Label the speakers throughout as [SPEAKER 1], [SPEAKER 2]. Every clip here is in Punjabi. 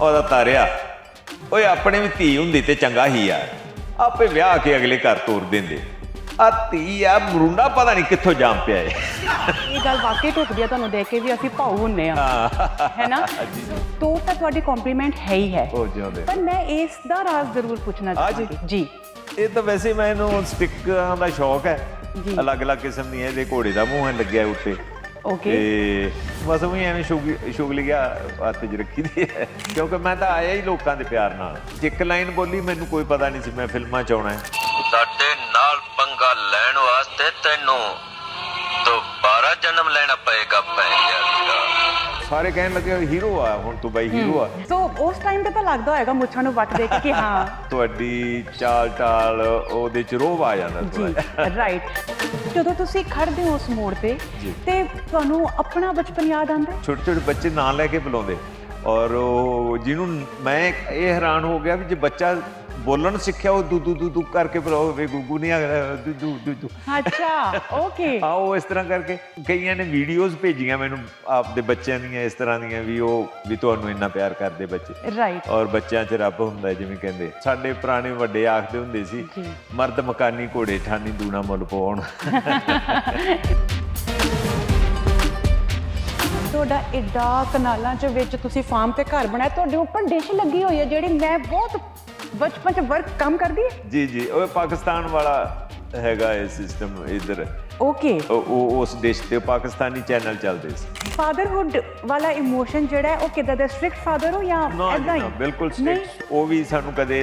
[SPEAKER 1] ਉਹਦਾ ਤਾਰਿਆ ਓਏ ਆਪਣੇ ਵੀ ਧੀ ਹੁੰਦੀ ਤੇ ਚੰਗਾ ਹੀ ਆ। ਆਪੇ ਵਿਆਹ ਕੇ ਅਗਲੇ ਘਰ ਤੋਰ ਦਿੰਦੇ। ਆ ਧੀ ਆ ਮਰੁੰਡਾ ਪਤਾ ਨਹੀਂ ਕਿੱਥੋਂ ਜਾਮ ਪਿਆ ਏ।
[SPEAKER 2] ਇਹ ਗੱਲ ਵਾਕਈ ਢੁਕਦੀ ਆ ਤੁਹਾਨੂੰ ਦੇਖ ਕੇ ਵੀ ਅਸੀਂ ਭਾਊ ਹੁੰਨੇ ਆ। ਹੈ। ਨਾ ਤੋ ਤਾਂ ਤੁਹਾਡੀ ਕੰਪਲੀਮੈਂਟ ਹੈ ਹੀ ਹੈ।
[SPEAKER 1] ਉਹ ਜਿਉਂਦੇ।
[SPEAKER 2] ਪਰ ਮੈਂ ਇਸ ਦਾ ਰਾਜ਼ ਜ਼ਰੂਰ ਪੁੱਛਣਾ। ਚਾਹਾਂਗੀ। ਜੀ।
[SPEAKER 1] ਇਹ ਤਾਂ ਵੈਸੇ ਮੈਨੂੰ ਸਟਿੱਕਾਂ ਦਾ ਸ਼ੌਕ ਹੈ। ਅਲੱਗ-ਅਲੱਗ ਕਿਸਮ ਦੀਆਂ ਇਹਦੇ ਘੋੜੇ ਦਾ ਮੂੰਹ ਹੈ ਲੱਗਿਆ ਉੱਤੇ।
[SPEAKER 2] ਓਕੇ
[SPEAKER 1] ਤੇ ਬਸ ਉਹ ਐਵੇਂ ਸ਼ੁਗ ਸ਼ੁਗਲੀਆ ਹੱਥ 'ਚ ਰੱਖੀ ਦੀ ਹੈ। ਕਿਉਂਕਿ ਮੈਂ ਤਾਂ ਆਇਆ ਹੀ ਲੋਕਾਂ ਦੇ ਪਿਆਰ ਨਾਲ। ਇੱਕ ਲਾਈਨ ਬੋਲੀ ਮੈਨੂੰ ਕੋਈ ਪਤਾ ਨਹੀਂ ਸੀ ਮੈਂ ਫਿਲਮਾਂ 'ਚ ਆਉਣਾ ਹੈ।
[SPEAKER 3] ਸਾਡੇ ਨਾਲ ਪੰਗਾ ਲੈਣ ਵਾਸਤੇ ਤੈਨੂੰ ਦੁਬਾਰਾ ਜਨਮ ਲੈਣਾ ਪਏਗਾ
[SPEAKER 1] ਸਾਰੇ ਕਹਿਣ ਲੱਗੇ ਹੀਰੋ ਆ ਹੁਣ ਤੂੰ ਬਾਈ ਹੀਰੋ ਆ
[SPEAKER 2] ਸੋ ਉਸ ਟਾਈਮ ਤੇ ਤਾਂ ਲੱਗਦਾ ਹੋਏਗਾ ਮੁੱਛਾਂ ਨੂੰ ਵੱਟ ਦੇ ਕੇ ਕਿ ਹਾਂ
[SPEAKER 1] ਤੁਹਾਡੀ ਚਾਲ ਟਾਲ ਉਹਦੇ 'ਚ ਰੋਹ ਆ ਜਾਂਦਾ।
[SPEAKER 2] ਜੀ ਰਾਈਟ ਜਦੋਂ ਤੁਸੀਂ ਖੜਦੇ ਹੋ ਉਸ ਮੋੜ ਤੇ। ਤੇ ਤੁਹਾਨੂੰ ਆਪਣਾ ਬਚਪਨ ਯਾਦ ਆਉਂਦਾ?
[SPEAKER 1] ਛੋਟੇ ਛੋਟੇ ਬੱਚੇ ਨਾਂ ਲੈ ਕੇ ਬੁਲਾਉਂਦੇ ਔਰ ਜਿਹਨੂੰ ਮੈਂ ਇਹ ਹੈਰਾਨ ਹੋ ਗਿਆ ਵੀ ਜੇ ਬੱਚਾ ਬੋਲਣ ਸਿੱਖਿਆ ਉਹ ਦੂ ਦੂ ਦੂ ਦੂ ਕਰਕੇ ਬੁਲਾਵੇ ਗੁੱਗੂ ਨਹੀਂ ਆ ਦੂ ਦੂ ਦੂ ਦੂ।
[SPEAKER 2] ਅੱਛਾ ਓਕੇ।
[SPEAKER 1] ਆਓ ਇਸ ਤਰ੍ਹਾਂ ਕਰਕੇ ਕਈਆਂ ਨੇ ਵੀਡੀਓਜ਼ ਭੇਜੀਆਂ ਮੈਨੂੰ ਆਪਦੇ ਬੱਚਿਆਂ ਦੀਆਂ ਇਸ ਤਰ੍ਹਾਂ ਦੀਆਂ ਵੀ ਉਹ ਵੀ ਤੁਹਾਨੂੰ ਇੰਨਾ ਪਿਆਰ ਕਰਦੇ ਬੱਚੇ।
[SPEAKER 2] ਰਾਈਟ
[SPEAKER 1] ਔਰ ਬੱਚਿਆਂ 'ਚ ਰੱਬ ਹੁੰਦਾ ਹੈ ਜਿਵੇਂ ਕਹਿੰਦੇ ਸਾਡੇ ਪੁਰਾਣੇ ਵੱਡੇ ਆਖਦੇ ਹੁੰਦੇ ਸੀ। ਮਰਦ ਮਕਾਨੀ ਘੋੜੇ ਠਾਨੀ ਦੂਣਾ ਮੁੱਲ ਪਾਉਣ।
[SPEAKER 2] ਤੁਹਾਡਾ ਏਡਾ ਕਨਾਲਾਂ ਚ ਵਿੱਚ ਤੁਸੀਂ ਫਾਰਮ ਤੇ ਘਰ ਬਣਾਇਆ ਤੁਹਾਡੇ ਉੱਪਰ ਡਿਸ਼ ਲੱਗੀ ਹੋਈ ਹੈ ਜਿਹੜੀ ਮੈਂ ਬਹੁਤ ਬਚਪਨ ਚ ਵਰਕ ਕੰਮ ਕਰਦੀ ਹੈ
[SPEAKER 1] ਜੀ ਜੀ। ਉਹ ਪਾਕਿਸਤਾਨ ਵਾਲਾ ਹੈਗਾ ਇਹ ਸਿਸਟਮ ਇਧਰ।
[SPEAKER 2] ਓਕੇ
[SPEAKER 1] ਉਹ ਉਸ ਦੇਸ਼ ਤੇ ਪਾਕਿਸਤਾਨੀ ਚੈਨਲ ਚੱਲਦੇ ਸੀ।
[SPEAKER 2] ਫਾਦਰਹੁੱਡ ਵਾਲਾ ਇਮੋਸ਼ਨ ਜਿਹੜਾ ਹੈ ਉਹ ਕਿਦਾਂ ਦਾ? ਸਟ੍ਰਿਕਟ ਫਾਦਰ ਹੋ ਜਾਂ ਏਦਾਂ ਹੀ?
[SPEAKER 1] ਬਿਲਕੁਲ? ਸਟ੍ਰਿਕਟ ਉਹ ਵੀ ਸਾਨੂੰ ਕਦੇ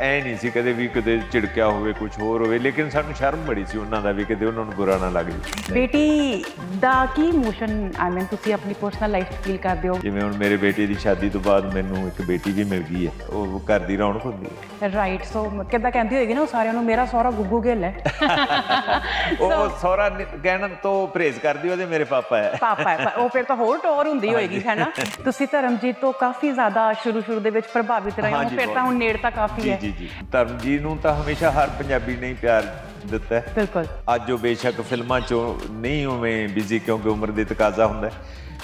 [SPEAKER 1] ਐ ਨਹੀਂ ਸੀ ਕਦੇ ਵੀ ਕਦੇ ਝਿੜਕਿਆ ਹੋਵੇ ਕੁਝ ਹੋਰ ਹੋਵੇ ਲੇਕਿਨ ਸਾਨੂੰ ਸ਼ਰਮ ਬੜੀ ਸੀ ਉਹਨਾਂ ਦਾ ਵੀ ਕਦੇ ਉਹਨਾਂ ਨੂੰ ਬੁਰਾ ਨਾ ਲੱਗ।
[SPEAKER 2] ਬੇਟੀ ਦਾ ਕੀ ਇਮੋਸ਼ਨ ਆਈ ਮੀਨ ਤੁਸੀਂ ਆਪਣੀ ਪਰਸਨਲ ਲਾਈਫ ਫੀਲ ਕਰਦੇ ਹੋ?
[SPEAKER 1] ਜਿਵੇਂ ਹੁਣ ਮੇਰੇ ਬੇਟੇ ਦੀ ਸ਼ਾਦੀ ਤੋਂ ਬਾਅਦ ਮੈਨੂੰ ਇੱਕ ਬੇਟੀ ਵੀ ਮਿਲ ਗਈ ਹੈ ਉਹ ਘਰ ਦੀ ਰੌਣਕ ਹੁੰਦੀ ਹੈ।
[SPEAKER 2] ਰਾਈਟ ਸੋ ਕਿੱਦਾਂ ਕਹਿੰਦੀ ਹੋਏਗੀ ਨਾ ਉਹ ਸਾਰਿਆਂ ਨੂੰ ਮੇਰਾ ਸਹੁਰਾ ਗੁੱਗੂ ਗਿੱਲ ਹੈ।
[SPEAKER 1] ਉਹ ਸਹੁਰਾ ਨੀ- ਕਹਿਣ ਤੋਂ ਪਰਹੇਜ਼ ਕਰਦੀ ਉਹਦੇ ਮੇਰੇ ਪਾਪਾ ਹੈ।
[SPEAKER 2] ਪਾਪਾ ਹੈ ਉਹ ਫਿਰ ਤਾਂ ਹੋਰ ਟੌਰ ਹੁੰਦੀ ਹੋਏਗੀ ਹੈ ਨਾ? ਤੁਸੀਂ ਧਰਮਜੀਤ ਤੋਂ ਕਾਫੀ ਜ਼ਿਆਦਾ ਸ਼ੁਰੂ ਸ਼ੁਰੂ ਦੇ ਵਿੱਚ ਪ੍ਰਭਾਵਿਤ ਰਹੇ ਹੋ ਫਿਰ ਤਾਂ। ਹੁਣ ਨੇੜਤਾ ਕਾਫੀ
[SPEAKER 1] ਜੀ
[SPEAKER 2] ਹੈ।
[SPEAKER 1] ਜੀ ਜੀ। ਧਰਮਜੀਤ ਨੂੰ ਤਾਂ ਹਮੇਸ਼ਾ ਹਰ ਪੰਜਾਬੀ ਨੇ ਪਿਆਰ ਦਿੱਤਾ ਹੈ।
[SPEAKER 2] ਬਿਲਕੁਲ।
[SPEAKER 1] ਅੱਜ ਉਹ ਬੇਸ਼ੱਕ ਫਿਲਮਾਂ 'ਚੋਂ ਨਹੀਂ ਉਵੇਂ ਬਿਜ਼ੀ ਕਿਉਂਕਿ ਉਮਰ ਦੇ ਤਕਾਜ਼ਾ ਹੁੰਦਾ ਹੈ,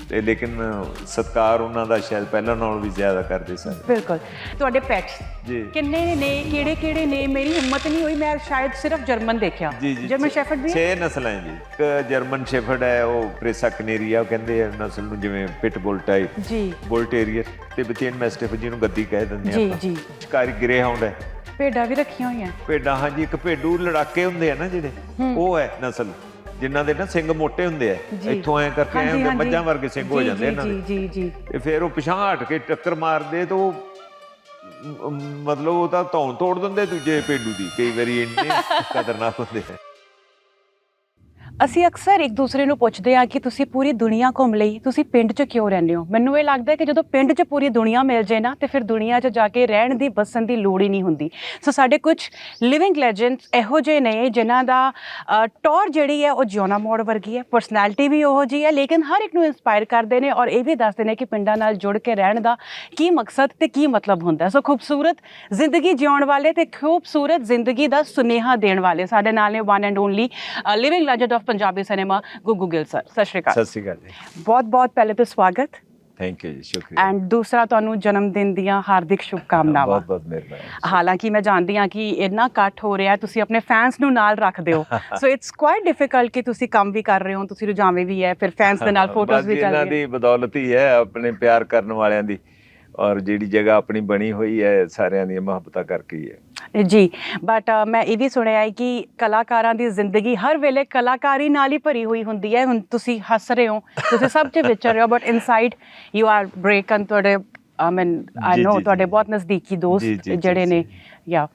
[SPEAKER 1] ਤੇ ਲੇਕਿਨ ਸਤਕਾਰ ਉਹਨਾਂ ਦਾ ਸ਼ਾਇਦ ਪਹਿਲਾਂ ਨਾਲੋਂ ਵੀ ਜ਼ਿਆਦਾ ਕਰਦੇ ਸਨ।
[SPEAKER 2] ਬਿਲਕੁਲ। ਤੁਹਾਡੇ ਪੈਟਸ
[SPEAKER 1] ਜੀ।
[SPEAKER 2] ਕਿੰਨੇ ਨੇ ਕਿਹੜੇ ਕਿਹੜੇ ਨੇ? ਮੇਰੀ ਹਿੰਮਤ ਨਹੀਂ ਹੋਈ ਮੈਂ ਸ਼ਾਇਦ ਸਿਰਫ ਜਰਮਨ ਦੇਖਿਆ।
[SPEAKER 1] ਜੀ ਜੀ।
[SPEAKER 2] ਜਰਮਨ ਸ਼ੈਫਰਡ ਵੀ ਹੈ?
[SPEAKER 1] ਛੇ ਨਸਲਾਂ ਹੈ ਜੀ। ਇੱਕ ਜਰਮਨ ਸ਼ੈਫਰਡ ਹੈ ਉਹ ਪ੍ਰੇਸਾ ਕਨੇਰੀਆ ਉਹ ਕਹਿੰਦੇ ਆ ਨਸਲ ਨੂੰ ਜਿਵੇਂ ਪਿਟ ਬੁਲ ਟਾਈਪ
[SPEAKER 2] ਜੀ
[SPEAKER 1] ਬੁਲ ਟੇਰੀਅਰ ਤਿਬਤੀਅਨ ਮੈਸਟਿਫ ਜਿਹਨੂੰ ਗੱਦੀ ਕਹਿ ਦਿੰਦੇ
[SPEAKER 2] ਜੀ,
[SPEAKER 1] ਆਪਾਂ।
[SPEAKER 2] ਜੀ।
[SPEAKER 1] ਸ਼ਿਕਾਰੀ ਗ੍ਰੇ ਹਾਉਂਡ ਹੈ।
[SPEAKER 2] ਭੇਡਾਂ ਵੀ ਰੱਖੀਆਂ ਹੋਈਆਂ।
[SPEAKER 1] ਭੇਡਾਂ ਹਾਂਜੀ ਇੱਕ ਭੇਡੂ ਲੜਾਕੇ ਹੁੰਦੇ ਆ ਨਾ ਜਿਹੜੇ ਉਹ ਹੈ ਨਸਲ। ਜਿਨ੍ਹਾਂ ਦੇ ਨਾ ਸਿੰਘ ਮੋਟੇ ਹੁੰਦੇ ਆ। ਇੱਥੋਂ ਐ ਕਰਕੇ ਐ ਹੁੰਦੇ। ਮੱਝਾਂ ਵਰਗੇ ਸਿੰਘ ਹੋ ਜਾਂਦੇ ਇਹਨਾਂ ਦੇ
[SPEAKER 2] ਜੀ ਜੀ
[SPEAKER 1] ਤੇ ਫਿਰ ਉਹ ਪਿਛਾਂ ਹਟ ਕੇ ਟੱਕਰ ਮਾਰਦੇ ਤਾਂ ਉਹ ਮਤਲਬ ਉਹ ਤਾਂ ਧੌਣ ਤੋੜ ਦਿੰਦੇ ਦੂਜੇ ਭੇਡੂ ਦੀ ਕਈ ਵਾਰੀ ਇੰਨੇ ਖਤਰਨਾਕ ਹੁੰਦੇ ਆ
[SPEAKER 2] ਅਸੀਂ ਅਕਸਰ ਇੱਕ ਦੂਸਰੇ ਨੂੰ ਪੁੱਛਦੇ ਆ ਕਿ ਤੁਸੀਂ ਪੂਰੀ ਦੁਨੀਆ ਘੁੰਮ ਲਈ ਤੁਸੀਂ ਪਿੰਡ 'ਚ ਕਿਉਂ ਰਹਿੰਦੇ ਹੋ? ਮੈਨੂੰ ਇਹ ਲੱਗਦਾ ਕਿ ਜਦੋਂ ਪਿੰਡ 'ਚ ਪੂਰੀ ਦੁਨੀਆ ਮਿਲ ਜੇ ਨਾ ਤੇ ਫਿਰ ਦੁਨੀਆ 'ਚ ਜਾ ਕੇ ਰਹਿਣ ਦੀ ਬਸਣ ਦੀ ਲੋੜ ਹੀ ਨਹੀਂ ਹੁੰਦੀ। ਸੋ ਸਾਡੇ ਕੁਝ ਲਿਵਿੰਗ ਲੈਜੈਂਡਸ ਇਹੋ ਜਿਹੇ ਨੇ ਜਿਨ੍ਹਾਂ ਦਾ ਅ, ਟੌਰ ਜਿਹੜੀ ਹੈ ਉਹ ਜਿਉਣਾ ਮੋੜ ਵਰਗੀ ਹੈ ਪਰਸਨੈਲਿਟੀ ਵੀ ਉਹੋ ਜੀ ਹੈ ਲੇਕਿਨ ਹਰ ਇੱਕ ਨੂੰ ਇਨਸਪਾਇਰ ਕਰਦੇ ਨੇ ਔਰ ਇਹ ਵੀ ਦੱਸਦੇ ਨੇ ਕਿ ਪਿੰਡਾਂ ਨਾਲ ਜੁੜ ਕੇ ਰਹਿਣ ਦਾ ਕੀ ਮਕਸਦ ਤੇ ਕੀ ਮਤਲਬ ਹੁੰਦਾ। ਸੋ ਖੂਬਸੂਰਤ ਜ਼ਿੰਦਗੀ ਜਿਉਣ ਵਾਲੇ ਤੇ ਖੂਬਸੂਰਤ ਜ਼ਿੰਦਗੀ ਦਾ ਸੁਨੇਹਾ ਦੇਣ ਵਾਲੇ ਸਾਡੇ ਨਾਲ ਨੇ one and only living legend of Punjabi cinema Guggu Gill sir. ਸਤਿ ਸ਼੍ਰੀ ਅਕਾਲ।
[SPEAKER 1] ਸਤਿ ਸ਼੍ਰੀ ਅਕਾਲ ਜੀ।
[SPEAKER 2] ਬਹੁਤ ਬਹੁਤ ਪਹਿਲੇ ਤੇ ਸਵਾਗਤ।
[SPEAKER 1] ਥੈਂਕ ਯੂ ਜੀ ਸ਼ੁਕਰੀਆ।
[SPEAKER 2] ਐਂਡ ਦੂਸਰਾ ਤੁਹਾਨੂੰ ਜਨਮ ਦਿਨ ਦੀਆਂ ਹਾਰਦਿਕ ਸ਼ੁਭਕਾਮਨਾਵਾਂ।
[SPEAKER 1] ਬਹੁਤ ਬਹੁਤ ਮਿਹਰਬਾਨੀ।
[SPEAKER 2] ਹਾਲਾਂਕਿ ਮੈਂ ਜਾਣਦੀ ਹਾਂ ਕਿ ਇੰਨਾ ਇਕੱਠ ਹੋ ਰਿਹਾ ਤੁਸੀਂ ਆਪਣੇ ਫੈਨਸ ਨੂੰ ਨਾਲ ਰੱਖਦੇ ਹੋ। ਸੋ ਇਟਸ ਕੁਆਇਟ ਡਿਫਿਕਲਟ ਕਿ ਤੁਸੀਂ ਕੰਮ ਵੀ ਕਰ ਰਹੇ ਹੋ ਤੁਸੀਂ ਰੁਝਾਵੇਂ ਵੀ ਹੈ ਫਿਰ ਫੈਨਸ ਦੇ ਨਾਲ ਫੋਟੋਜ਼ ਵੀ ਚੱਲ
[SPEAKER 1] ਇਹਨਾਂ
[SPEAKER 2] ਰਹੀਆਂ।
[SPEAKER 1] ਦੀ ਬਦੌਲਤ ਹੀ ਹੈ ਆਪਣੇ ਪਿਆਰ ਕਰਨ ਵਾਲਿਆਂ ਦੀ। ਔਰ ਜਿਹੜੀ ਜਗ੍ਹਾ ਆਪਣੀ ਬਣੀ ਹੋਈ ਹੈ ਸਾਰਿਆਂ ਦੀ ਮੁਹੱਬਤਾਂ ਕਰਕੇ ਹੀ ਹੈ।
[SPEAKER 2] ਜੀ ਬਟ ਮੈਂ ਇਹ ਵੀ ਸੁਣਿਆ ਹੈ ਕਿ ਕਲਾਕਾਰਾਂ ਦੀ ਜ਼ਿੰਦਗੀ ਹਰ ਵੇਲੇ ਕਲਾਕਾਰੀ ਨਾਲ ਹੀ ਭਰੀ ਹੋਈ ਹੁੰਦੀ ਹੈ। ਹੁਣ ਤੁਸੀਂ ਹੱਸ ਰਹੇ ਹੋ ਤੁਸੀਂ ਸਭ 'ਚ ਵਿਚਰ ਰਹੇ ਹੋ but inside you are broken ਤੁਹਾਡੇ ਆਈ ਮੀਨ ਆਈ ਨੋ ਤੁਹਾਡੇ। ਬਹੁਤ ਨਜ਼ਦੀਕੀ ਦੋਸਤ ਜਿਹੜੇ ਨੇ। ਯਾ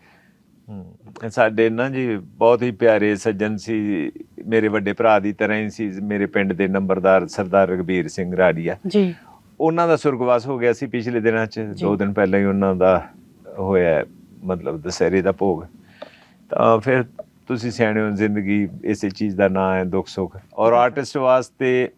[SPEAKER 1] ਸਾਡੇ ਨਾ ਜੀ ਬਹੁਤ ਹੀ ਪਿਆਰੇ ਸੱਜਣ ਸੀ ਮੇਰੇ ਵੱਡੇ ਭਰਾ ਦੀ ਤਰ੍ਹਾਂ ਹੀ ਸੀ ਮੇਰੇ ਪਿੰਡ ਦੇ ਨੰਬਰਦਾਰ ਸਰਦਾਰ ਰਗਬੀਰ ਸਿੰਘ ਰਾੜੀਆ।
[SPEAKER 2] ਜੀ।
[SPEAKER 1] ਉਹਨਾਂ ਦਾ ਸੁਰਗਵਾਸ ਹੋ ਗਿਆ ਸੀ ਪਿਛਲੇ ਦਿਨਾਂ 'ਚ ਦੋ ਦਿਨ ਪਹਿਲਾਂ ਹੀ ਉਹਨਾਂ ਦਾ ਹੋਇਆ ਹੈ, ਮਤਲਬ ਦਸਹਿਰੇ ਦਾ ਭੋਗ ਤਾਂ ਫਿਰ ਤੁਸੀਂ ਸਿਆਣੇ ਹੋ ਜ਼ਿੰਦਗੀ ਇਸੇ ਚੀਜ਼ ਦਾ ਨਾਂ ਹੈ ਦੁੱਖ ਸੁੱਖ ਔਰ ਆਰਟਿਸਟ ਵਾਸਤੇ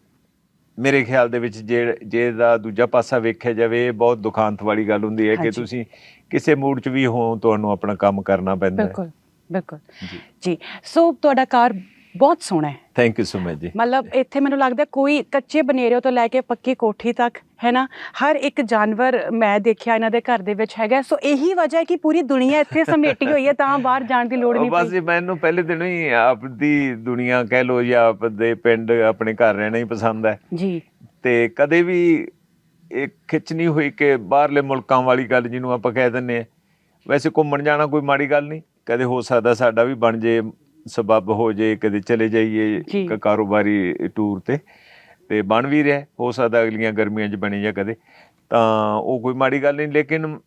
[SPEAKER 1] ਮੇਰੇ ਖਿਆਲ ਦੇ ਵਿੱਚ ਜੇ ਜੇ ਦਾ ਦੂਜਾ ਪਾਸਾ ਵੇਖਿਆ ਜਾਵੇ ਬਹੁਤ ਦੁਖਾਂਤ ਵਾਲੀ ਗੱਲ ਹੁੰਦੀ ਹੈ ਕਿ। ਤੁਸੀਂ ਕਿਸੇ ਮੂਡ 'ਚ ਵੀ ਹੋ ਤੁਹਾਨੂੰ ਆਪਣਾ ਕੰਮ ਕਰਨਾ ਪੈਂਦਾ ਹੈ
[SPEAKER 2] ਬਿਲਕੁਲ ਬਿਲਕੁਲ।
[SPEAKER 1] ਜੀ
[SPEAKER 2] ਸੋ ਤੁਹਾਡਾ ਕਾਰ ਬਹੁਤ ਸੋਹਣਾ ਹੈ।
[SPEAKER 1] ਥੈਂਕ ਯੂ ਸੋ ਮਚ ਜੀ।
[SPEAKER 2] ਮਤਲਬ ਇੱਥੇ ਮੈਨੂੰ ਲੱਗਦਾ ਕੋਈ ਕੱਚੇ ਬਨੇਰਿਓ ਤੋਂ ਲੈ ਕੇ ਪੱਕੀ ਕੋਠੀ ਤੱਕ ਹੈ ਨਾ? ਹਰ ਇੱਕ ਜਾਨਵਰ ਮੈਂ ਦੇਖਿਆ ਇਹਨਾਂ ਦੇ ਘਰ ਦੇ ਵਿੱਚ ਹੈਗਾ। ਸੋ ਇਹੀ ਵਜ੍ਹਾ ਹੈ ਕਿ ਪੂਰੀ ਦੁਨੀਆ ਇੱਥੇ ਸਮੇਟੀ ਹੋਈ ਹੈ ਤਾਂ ਬਾਹਰ ਜਾਣ ਦੀ ਲੋੜ ਨਹੀਂ
[SPEAKER 1] ਬਸ
[SPEAKER 2] ਪਈ
[SPEAKER 1] ਜੀ ਮੈਨੂੰ ਪਹਿਲੇ ਦਿਨੋਂ ਹੀ ਆਪਦੀ ਦੁਨੀਆ ਕਹਿ ਲੋ ਜਾਂ ਆਪਦੇ ਪਿੰਡ ਆਪਣੇ ਘਰ ਰਹਿਣਾ ਹੀ ਪਸੰਦ ਹੈ।
[SPEAKER 2] ਜੀ।
[SPEAKER 1] ਤੇ ਕਦੇ ਵੀ ਇਹ ਖਿੱਚ ਨਹੀਂ ਹੋਈ ਕਿ ਬਾਹਰਲੇ ਮੁਲਕਾਂ ਵਾਲੀ ਗੱਲ ਜਿਹਨੂੰ ਆਪਾਂ ਕਹਿ ਦਿੰਨੇ ਆ ਵੈਸੇ ਘੁੰਮਣ ਜਾਣਾ ਕੋਈ ਮਾੜੀ ਗੱਲ ਨਹੀਂ ਕਦੇ ਹੋ ਸਕਦਾ ਸਾਡਾ ਵੀ ਬਣ ਜੇ ਸਬਬ ਹੋ ਜੇ ਕਦੇ ਚਲੇ ਜਾਈਏ ਕਾਰੋਬਾਰੀ ਟੂਰ ਤੇ ਤੇ ਬਣ ਵੀ ਰਿਹਾ ਹੋ ਸਕਦਾ ਅਗਲੀਆਂ ਗਰਮੀਆਂ 'ਚ ਬਣੇ ਜਾਂ ਕਦੇ। ਤਾਂ ਉਹ ਕੋਈ ਮਾੜੀ ਗੱਲ ਨਹੀਂ ਲੇਕਿਨ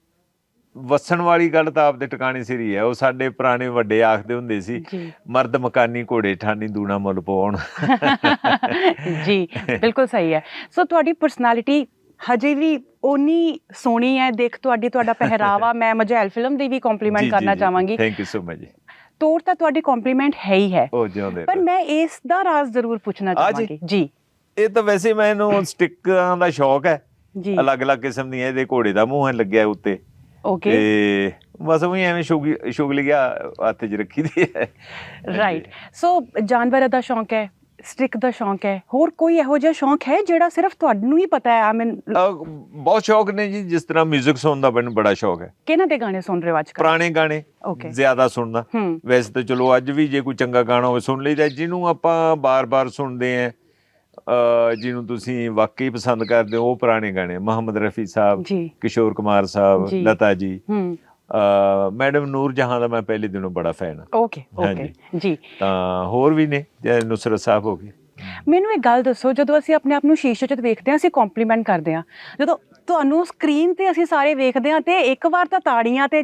[SPEAKER 1] ਵਸਣ ਵਾਲੀ ਗੱਲ ਤਾਂ ਆਪਦੇ ਟਿਕਾਣੇ ਸਿਰ ਹੀ ਹੈ। ਉਹ ਸਾਡੇ ਪੁਰਾਣੇ ਵੱਡੇ ਆਖਦੇ ਹੁੰਦੇ ਸੀ ਮਰਦ ਮਕਾਨੀ ਘੋੜੇ ਠਾਨੀ ਦੂਣਾ ਮੁੱਲ ਪਾਉਣ।
[SPEAKER 2] ਜੀ ਬਿਲਕੁਲ ਸਹੀ ਹੈ। ਸੋ ਤੁਹਾਡੀ ਪਰਸਨੈਲਿਟੀ ਹਜੇ ਵੀ ਓਨੀ ਸੋਹਣੀ ਹੈ। ਦੇਖ ਤੁਹਾਡੀ ਤੁਹਾਡਾ ਪਹਿਰਾਵਾ ਮੈਂ ਮਜੈਲ ਫਿਲਮ ਦੀ ਵੀ ਕੰਪਲੀਮੈਂਟ ਕਰਨਾ ਚਾਹਾਂਗੀ।
[SPEAKER 1] ਥੈਂਕ ਯੂ ਸੋ ਮਚ
[SPEAKER 2] ਤੋੜ ਤਾਂ ਤੁਹਾਡੀ ਕੰਪਲੀਮੈਂਟ ਹੈ ਹੀ ਹੈ।
[SPEAKER 1] ਉਹ ਜਿਉਂਦੇ
[SPEAKER 2] ਪਰ। ਮੈਂ ਇਸ ਦਾ ਰਾਜ਼ ਜ਼ਰੂਰ ਪੁੱਛਣਾ
[SPEAKER 1] ਆ ਜੀ।
[SPEAKER 2] ਚਾਹਾਂਗੀ। ਜੀ।
[SPEAKER 1] ਇਹ ਤਾਂ ਵੈਸੇ ਮੈਨੂੰ ਸਟਿੱਕਾਂ ਦਾ ਸ਼ੌਕ ਹੈ।
[SPEAKER 2] ਜੀ।
[SPEAKER 1] ਅਲੱਗ-ਅਲੱਗ ਕਿਸਮ ਦੀਆਂ ਇਹਦੇ ਘੋੜੇ ਦਾ ਮੂੰਹ ਹੈ ਲੱਗਿਆ ਉੱਤੇ।
[SPEAKER 2] ਓਕੇ
[SPEAKER 1] ਤੇ ਬਸ ਉਹ ਐਵੇਂ ਸ਼ੁਗ ਸ਼ੁਗਲ ਗਿਆ ਹੱਥ 'ਚ ਰੱਖੀ ਦੀ ਹੈ।
[SPEAKER 2] ਰਾਈਟ ਸੋ ਜਾਨਵਰਾਂ ਦਾ ਸ਼ੌਂਕ ਹੈ। ਸਟ੍ਰਿਕ ਦਾ ਸ਼ੌਂਕ ਹੈ। ਹੋਰ ਕੋਈ ਇਹੋ ਜਿਹਾ ਸ਼ੌਂਕ ਹੈ ਜਿਹੜਾ ਸਿਰਫ ਤੁਹਾਨੂੰ ਹੀ ਪਤਾ ਹੈ? ਆਈ ਮੀਨ
[SPEAKER 1] ਅਹ ਬਹੁਤ ਸ਼ੌਕ ਨੇ ਜੀ ਜਿਸ ਤਰ੍ਹਾਂ 뮤직 ਸੁਣਨ ਦਾ ਮੈਨੂੰ ਬੜਾ ਸ਼ੌਕ ਹੈ।
[SPEAKER 2] ਕਿਹਨਾਂ ਦੇ ਗਾਣੇ ਸੁਣ ਰਹੇ ਹੋ ਅੱਜ ਕੱਲ੍ਹ
[SPEAKER 1] ਪੁਰਾਣੇ ਗਾਣੇ
[SPEAKER 2] Okay.
[SPEAKER 1] ਜ਼ਿਆਦਾ ਸੁਣਦਾ
[SPEAKER 2] ਹੂੰ।
[SPEAKER 1] ਵੈਸੇ ਤਾਂ ਚਲੋ ਅੱਜ ਵੀ ਜੇ ਕੋਈ ਚੰਗਾ ਗਾਣਾ ਹੋਵੇ ਸੁਣ ਲਈਦਾ ਜਿਹਨੂੰ ਆਪਾਂ ਬਾਰ-ਬਾਰ ਸੁਣਦੇ ਆਂ ਜਿਹਨੂੰ ਤੁਸੀਂ ਵਾਕਈ ਪਸੰਦ ਕਰਦੇ ਹੋ ਉਹ ਪੁਰਾਣੇ ਗਾਣੇ ਮੁਹੰਮਦ ਰਫੀ ਸਾਹਿਬ
[SPEAKER 2] ਜੀ।
[SPEAKER 1] ਕਿਸ਼ੋਰ ਕੁਮਾਰ ਸਾਹਿਬ
[SPEAKER 2] ਜੀ।
[SPEAKER 1] ਲਤਾ ਜੀ।
[SPEAKER 2] ਹੂੰ।
[SPEAKER 1] ਮੈਡਮ ਨੂਰ ਜਹਾਂ ਦਾ ਮੈਂ ਪਹਿਲੇ ਦਿਨੋਂ ਬੜਾ ਫੈਨ ਹਾਂ।
[SPEAKER 2] Okay okay. ਜੀ।
[SPEAKER 1] ਤਾਂ ਹੋਰ ਵੀ ਨੇ? ਨੁਸਰਤ ਸਾਹਿਬ ਹੋ ਗਏ।
[SPEAKER 2] ਮੈਨੂੰ ਇੱਕ ਗੱਲ ਦੱਸੋ ਜਦੋਂ ਅਸੀਂ ਆਪਣੇ ਆਪ ਨੂੰ ਸ਼ੀਸ਼ੇ 'ਚ ਵੇਖਦੇ ਹਾਂ ਅਸੀਂ ਕੰਪਲੀਮੈਂਟ ਕਰਦੇ ਹਾਂ। ਜਦੋਂ ਤੁਹਾਨੂੰ ਸਕਰੀਨ ਤੇ ਅਸੀਂ ਸਾਰੇ ਵੇਖਦੇ ਹਾਂ ਤੇ ਇੱਕ ਵਾਰ ਤਾਂ ਤਾੜੀਆਂ ਤੇ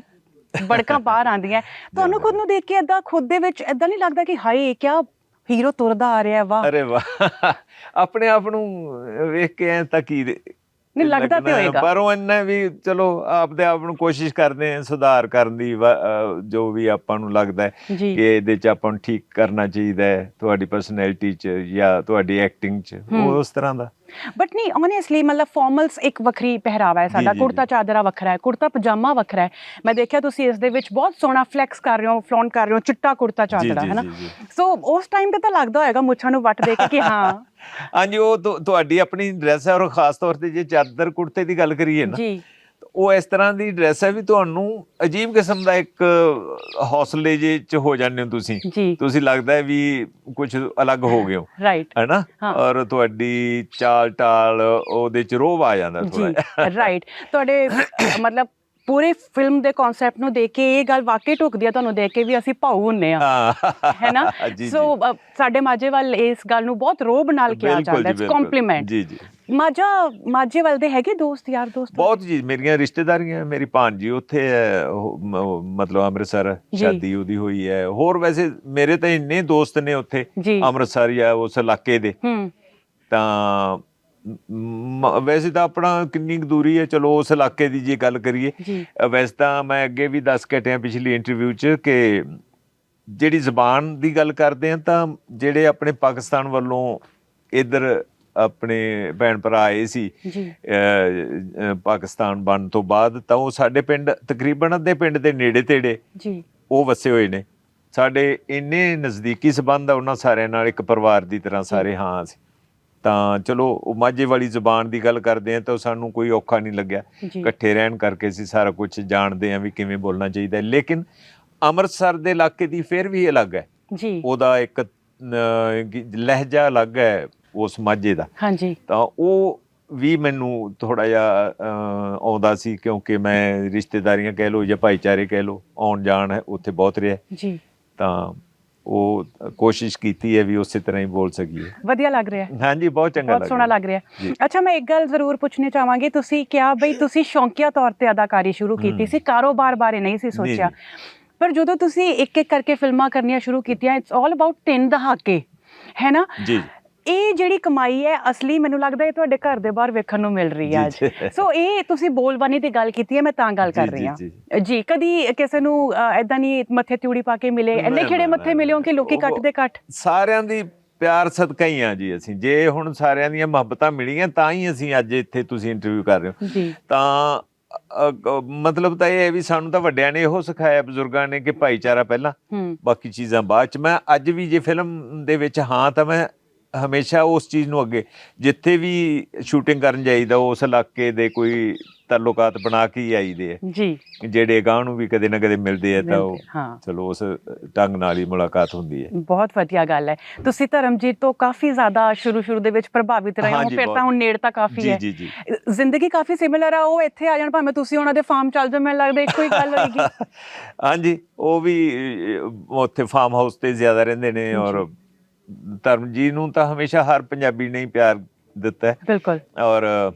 [SPEAKER 2] ਬੜਕਾਂ ਬਾਹਰ ਆਉਂਦੀਆਂ। ਤੁਹਾਨੂੰ ਖੁਦ ਨੂੰ ਦੇਖ ਕੇ ਏਦਾਂ ਖੁਦ ਦੇ ਵਿੱਚ ਏਦਾਂ ਨਹੀਂ ਲੱਗਦਾ ਕਿ ਹਾਏ ਕਿਆ ਹੀਰੋ ਤੁਰਦਾ ਆ ਰਿਹਾ ਵਾਹ।
[SPEAKER 1] ਅਰੇ ਵਾਹ। ਆਪਣੇ ਆਪ ਨੂੰ ਵੇਖ ਕੇ ਐ ਤਾਂ ਕੀ
[SPEAKER 2] ਨਹੀਂ, ਲੱਗਦਾ ਤੇ ਹੋਏਗਾ।
[SPEAKER 1] ਪਰ ਉਹ ਇੰਨਾ ਵੀ ਚਲੋ ਆਪਦੇ ਆਪ ਨੂੰ ਕੋਸ਼ਿਸ਼ ਕਰਦੇ ਆ ਸੁਧਾਰ ਕਰਨ ਦੀ ਜੋ ਵੀ ਆਪਾਂ ਨੂੰ ਲੱਗਦਾ ਹੈ ਕਿ ਇਹਦੇ ਚ ਆਪਾਂ ਨੂੰ ਠੀਕ ਕਰਨਾ ਚਾਹੀਦਾ ਹੈ ਤੁਹਾਡੀ ਪਰਸਨੈਲਿਟੀ ਚ ਜਾਂ ਤੁਹਾਡੀ ਐਕਟਿੰਗ ਚ। ਉਹ ਉਸ ਤਰ੍ਹਾਂ ਦਾ
[SPEAKER 2] ਬਟ ਨਹੀਂ ਓਨੈਸਟਲੀ ਮਤਲਬ ਫਾਰਮਲਸ ਇੱਕ ਵੱਖਰੀ ਪਹਿਰਾਵਾ ਹੈ ਸਾਡਾ। ਕੁੜਤਾ। ਚਾਦਰਾ ਵੱਖਰਾ ਹੈ ਕੁੜਤਾ ਪਜਾਮਾ ਵੱਖਰਾ ਹੈ। ਮੈਂ ਦੇਖਿਆ ਤੁਸੀਂ ਇਸ ਦੇ ਵਿੱਚ ਬਹੁਤ ਸੋਹਣਾ ਫਲੈਕਸ ਕਰ ਰਹੇ ਹੋ ਫਲੌਂਟ ਕਰ ਰਹੇ ਹੋ ਚਿੱਟਾ ਕੁੜਤਾ ਚਾਦਰਾ ਹੈ ਨਾ। ਸੋ ਉਸ ਟਾਈਮ ਤੇ ਤਾਂ ਲੱਗਦਾ ਹੋਏਗਾ ਮੁੱਛਾਂ ਨੂੰ ਵੱਟ ਦੇ ਕੇ ਕਿ ਹਾਂ।
[SPEAKER 1] ਹਾਂਜੀ ਉਹ ਤੁਹਾਡੀ ਆਪਣੀ ਡਰੈਸ ਹੈ ਔਰ ਖਾਸ ਤੌਰ ਤੇ ਜੇ ਚਾਦਰ ਕੁੜਤੇ ਦੀ ਗੱਲ ਕਰੀਏ ਨਾ
[SPEAKER 2] ਜੀ।
[SPEAKER 1] ਉਹ ਇਸ ਤਰ੍ਹਾਂ ਦੀ ਡਰੈਸ ਹੈ ਵੀ ਤੁਹਾਨੂੰ ਅਜੀਬ ਕਿਸਮ ਦਾ ਇੱਕ ਹੌਸਲੇ ਜੇ ਚ ਹੋ ਜਾਂਦੇ ਹੋ ਤੁਸੀਂ। ਤੁਸੀਂ ਲੱਗਦਾ ਹੈ ਵੀ ਕੁਝ ਅਲੱਗ ਹੋ ਗਏ ਹੋ।
[SPEAKER 2] ਰਾਈਟ
[SPEAKER 1] ਹੈਨਾ। ਔਰ ਤੁਹਾਡੀ ਚਾਲ ਟਾਲ ਉਹਦੇ ਚ ਰੋਹ ਆ ਜਾਂਦਾ ਥੋੜਾ
[SPEAKER 2] ਜੀ ਰਾਈਟ ਤੁਹਾਡੇ ਮਤਲਬ ਪੂਰੇ ਫਿਲਮ ਦੇ ਕਨਸੈਪਟ ਨੂੰ ਦੇਖ ਕੇ ਇਹ ਗੱਲ ਵਾਕਈ ਢੁਕਦੀ ਆ ਤੁਹਾਨੂੰ ਦੇਖ ਕੇ ਵੀ ਅਸੀਂ ਭਾਊ ਹੁੰਨੇ ਆ।
[SPEAKER 1] ਹਾਂ।
[SPEAKER 2] ਹੈ ਨਾ
[SPEAKER 1] ਜੀ,
[SPEAKER 2] ਸੋ ਸਾਡੇ ਮਾਝੇ ਵੱਲ ਇਸ ਗੱਲ ਨੂੰ ਬਹੁਤ ਰੋਬ ਨਾਲ ਕਿਹਾ ਜਾਂਦਾ
[SPEAKER 1] ਬਿਲਕੁਲ।
[SPEAKER 2] ਕੰਪਲੀਮੈਂਟ
[SPEAKER 1] ਜੀ ਜੀ।
[SPEAKER 2] ਮਾਝਾ ਮਾਝੇ ਵੱਲ ਦੇ ਹੈਗੇ ਦੋਸਤ ਯਾਰ ਦੋਸਤ?
[SPEAKER 1] ਬਹੁਤ ਜੀ ਮੇਰੀਆਂ ਰਿਸ਼ਤੇਦਾਰੀਆਂ ਮੇਰੀ ਭਾਂਜੀ ਉੱਥੇ ਹੈ ਮਤਲਬ ਅੰਮ੍ਰਿਤਸਰ। ਸ਼ਾਦੀ ਉਹਦੀ ਹੋਈ ਹੈ। ਹੋਰ ਵੈਸੇ ਮੇਰੇ ਤਾਂ ਇੰਨੇ ਦੋਸਤ ਨੇ ਉੱਥੇ ਅੰਮ੍ਰਿਤਸਰ ਜਾਂ ਉਸ ਇਲਾਕੇ ਦੇ।
[SPEAKER 2] ਹੂੰ।
[SPEAKER 1] ਤਾਂ ਮ- ਵੈਸੇ ਤਾਂ ਆਪਣਾ ਕਿੰਨੀ ਕੁ ਦੂਰੀ ਹੈ ਚਲੋ ਉਸ ਇਲਾਕੇ ਦੀ ਜੇ ਗੱਲ ਕਰੀਏ।
[SPEAKER 2] ਜੀ।
[SPEAKER 1] ਅ, ਵੈਸੇ ਤਾਂ ਮੈਂ ਅੱਗੇ ਵੀ ਦੱਸ ਕੇ ਹਟਿਆ ਪਿਛਲੀ ਇੰਟਰਵਿਊ 'ਚ ਕਿ ਜਿਹੜੀ ਜ਼ਬਾਨ ਦੀ ਗੱਲ ਕਰਦੇ ਆ ਤਾਂ ਜਿਹੜੇ ਆਪਣੇ ਪਾਕਿਸਤਾਨ ਵੱਲੋਂ ਇਧਰ ਆਪਣੇ ਭੈਣ ਭਰਾ ਆਏ ਸੀ
[SPEAKER 2] ਜੀ।
[SPEAKER 1] ਅ, ਅ, ਪਾਕਿਸਤਾਨ ਬਣਨ ਤੋਂ ਬਾਅਦ ਤਾਂ ਉਹ ਸਾਡੇ ਪਿੰਡ ਤਕਰੀਬਨ ਅੱਧੇ ਪਿੰਡ ਦੇ ਨੇੜੇ ਤੇੜੇ
[SPEAKER 2] ਜੀ।
[SPEAKER 1] ਉਹ ਵਸੇ ਹੋਏ ਨੇ। ਸਾਡੇ ਇੰਨੇ ਨਜ਼ਦੀਕੀ ਸਬੰਧ ਆ ਉਹਨਾਂ ਸਾਰਿਆਂ ਨਾਲ ਇੱਕ ਪਰਿਵਾਰ ਦੀ ਤਰ੍ਹਾਂ ਸਾਰੇ ਹਾਂ ਅਸੀਂ। ਤਾਂ ਚਲੋ ਉਹ ਮਾਝੇ ਵਾਲੀ ਜ਼ੁਬਾਨ ਦੀ ਗੱਲ ਕਰਦੇ ਆ ਤਾਂ ਸਾਨੂੰ ਕੋਈ ਔਖਾ ਨਹੀਂ ਲੱਗਿਆ। ਇਕੱਠੇ ਰਹਿਣ ਕਰਕੇ ਅਸੀਂ ਸਾਰਾ ਕੁਝ ਜਾਣਦੇ ਆ ਵੀ ਕਿਵੇਂ ਬੋਲਣਾ ਚਾਹੀਦਾ ਹੈ। ਲੇਕਿਨ ਅੰਮ੍ਰਿਤਸਰ ਦੇ ਇਲਾਕੇ ਦੀ ਫਿਰ ਵੀ ਅਲੱਗ ਹੈ।
[SPEAKER 2] ਜੀ।
[SPEAKER 1] ਉਹਦਾ ਇੱਕ ਲਹਿਜਾ ਅਲੱਗ ਹੈ ਉਸ ਮਾਝੇ ਦਾ।
[SPEAKER 2] ਹਾਂਜੀ।
[SPEAKER 1] ਤਾਂ ਉਹ ਵੀ ਮੈਨੂੰ ਥੋੜਾ ਜਿਹਾ ਆਉਂਦਾ ਸੀ ਕਿਉਂਕਿ ਮੈਂ ਰਿਸ਼ਤੇਦਾਰੀਆਂ ਕਹਿ ਲਓ ਜਾਂ ਭਾਈਚਾਰੇ ਕਹਿ ਲਓ ਆਉਣ ਜਾਣ ਹੈ ਉੱਥੇ ਬਹੁਤ ਰਿਹਾ।
[SPEAKER 2] ਜੀ।
[SPEAKER 1] ਤਾਂ ਉਹ ਕੋਸ਼ਿਸ਼ ਕੀਤੀ ਹੈ ਵੀ ਉਸੇ ਤਰ੍ਹਾਂ ਹੀ ਬੋਲ ਸਕੀਏ
[SPEAKER 2] ਵਧੀਆ ਲੱਗ ਰਿਹਾ ਹੈ
[SPEAKER 1] ਹਾਂਜੀ ਬਹੁਤ ਚੰਗਾ
[SPEAKER 2] ਬਹੁਤ ਸੋਹਣਾ ਲੱਗ ਰਿਹਾ
[SPEAKER 1] ਜੀ।
[SPEAKER 2] ਹੈ। ਅੱਛਾ ਮੈਂ ਇੱਕ ਗੱਲ ਜ਼ਰੂਰ ਪੁੱਛਣੀ ਚਾਹਾਂਗੀ ਤੁਸੀਂ ਕਿਹਾ ਬਈ ਤੁਸੀਂ ਸ਼ੌਂਕੀਆ ਤੌਰ ਤੇ ਅਦਾਕਾਰੀ ਸ਼ੁਰੂ ਕੀਤੀ
[SPEAKER 1] ਹਮ।
[SPEAKER 2] ਸੀ ਕਾਰੋਬਾਰ ਬਾਰੇ ਨਹੀਂ ਸੀ ਸੋਚਿਆ। ਪਰ ਜਦੋਂ ਤੁਸੀਂ ਇੱਕ ਇੱਕ ਕਰਕੇ ਫਿਲਮਾਂ ਕਰਨੀਆਂ ਸ਼ੁਰੂ ਕੀਤੀਆਂ ਇਟਸ ਆਲ ਅਬਾਊਟ 10 ਦਹਾਕੇ ਹੈ ਨਾ
[SPEAKER 1] ਜੀ
[SPEAKER 2] ਇਹ ਜਿਹੜੀ ਕਮਾਈ ਹੈ ਅਸਲੀ ਮੈਨੂੰ ਲੱਗਦਾ ਇਹ ਤੁਹਾਡੇ ਘਰ ਦੇ ਬਾਹਰ ਵੇਖਣ ਨੂੰ ਮਿਲ ਰਹੀ ਹੈ ਅੱਜ। ਸੋ ਇਹ ਤੁਸੀਂ ਬੋਲਬਾਨੀ ਦੀ ਗੱਲ ਕੀਤੀ ਹੈ ਮੈਂ ਤਾਂ ਗੱਲ ਕਰ ਰਹੀ ਹਾਂ।
[SPEAKER 1] ਜੀ।
[SPEAKER 2] ਕਦੀ ਕਿਸੇ ਨੂੰ ਐਦਾਂ ਨਹੀਂ ਮੱਥੇ ਤਿਉੜੀ ਪਾ ਕੇ ਮਿਲੇ
[SPEAKER 1] ਨਾ,
[SPEAKER 2] ਇੰਨੇ
[SPEAKER 1] ਨਾ,
[SPEAKER 2] ਖਿੜੇ ਮੱਥੇ ਮਿਲਿਓ ਕਿ ਲੋਕੀ ਕੱਟ ਦੇ ਕੱਟ?
[SPEAKER 1] ਸਾਰਿਆਂ ਦੀ ਪਿਆਰ ਸਦਕਾ ਹੀ ਆ ਜੀ ਅਸੀਂ। ਜੇ ਹੁਣ ਸਾਰਿਆਂ ਦੀਆਂ ਮੁਹੱਬਤਾਂ ਮਿਲੀਆਂ ਤਾਂ ਹੀ ਅਸੀਂ ਅੱਜ ਇੱਥੇ ਤੁਸੀਂ ਇੰਟਰਵਿਊ ਕਰ ਰਹੇ ਹੋ। ਤਾਂ ਮਤਲਬ ਤਾਂ ਇਹ ਹੈ ਵੀ ਸਾਨੂੰ ਤਾਂ ਵੱਡਿਆਂ ਨੇ ਇਹੋ ਸਿਖਾਇਆ ਬਜ਼ੁਰਗਾਂ ਨੇ ਕਿ ਭਾਈਚਾਰਾ ਪਹਿਲਾਂ ਬਾਕੀ ਚੀਜ਼ਾਂ ਬਾਅਦ ਚ। ਮੈਂ ਅੱਜ ਵੀ ਜੇ ਫਿਲਮ ਦੇ ਵਿੱਚ ਹਾਂ ਤਾਂ ਮੈਂ ਹਮੇਸ਼ਾ ਉਸ ਚੀਜ਼ ਨੂੰ ਅੱਗੇ ਜਿੱਥੇ ਵੀ ਸ਼ੂਟਿੰਗ ਕਰਨ ਜਾਈਦਾ ਉਸ ਇਲਾਕੇ ਦੇ ਕੋਈ ਤਾਲੁਕਾਤ ਬਣਾ ਕੇ ਹੀ ਆਈਦੇ ਆ।
[SPEAKER 2] ਜੀ।
[SPEAKER 1] ਜਿਹੜੇ ਗਾਂ ਨੂੰ ਵੀ ਕਦੇ ਨਾ ਕਦੇ ਮਿਲਦੇ ਆ ਤਾਂ ਉਹ ਚਲੋ ਉਸ ਢੰਗ ਨਾਲ ਹੀ ਮੁਲਾਕਾਤ ਹੁੰਦੀ ਹੈ।
[SPEAKER 2] ਬਹੁਤ ਵਧੀਆ ਗੱਲ ਹੈ। ਤੁਸੀਂ ਧਰਮਜੀਤ ਤੋਂ ਕਾਫੀ ਜ਼ਿਆਦਾ ਸ਼ੁਰੂ ਸ਼ੁਰੂ ਦੇ ਵਿੱਚ ਪ੍ਰਭਾਵਿਤ ਰਹੇ ਹੋ ਫਿਰ ਤਾਂ। ਹੁਣ ਨੇੜਤਾ ਕਾਫੀ
[SPEAKER 1] ਜੀ
[SPEAKER 2] ਹੈ।
[SPEAKER 1] ਜੀ ਜੀ।
[SPEAKER 2] ਜ਼ਿੰਦਗੀ ਕਾਫੀ ਸਿਮਿਲਰ ਆ ਉਹ ਇੱਥੇ ਆ ਜਾਣ ਭਾਵੇਂ ਤੁਸੀਂ ਉਹਨਾਂ ਦੇ ਫਾਰਮ ਚੱਲ ਜਾਓ ਮੈਨੂੰ ਲੱਗਦਾ ਇੱਕੋ ਹੀ ਗੱਲ ਹੋਏਗੀ।
[SPEAKER 1] ਹਾਂਜੀ ਉਹ ਵੀ ਉੱਥੇ ਫਾਰਮ ਹਾਊਸ ਤੇ ਜ਼ਿਆਦਾ ਰਹਿੰਦੇ ਨੇ ਔਰ ਧਰਮਜੀ ਨੂੰ ਤਾਂ ਹਮੇਸ਼ਾ ਹਰ ਪੰਜਾਬੀ ਨੇ ਹੀ ਪਿਆਰ ਦਿੱਤਾ ਹੈ।
[SPEAKER 2] ਬਿਲਕੁਲ।
[SPEAKER 1] ਔਰ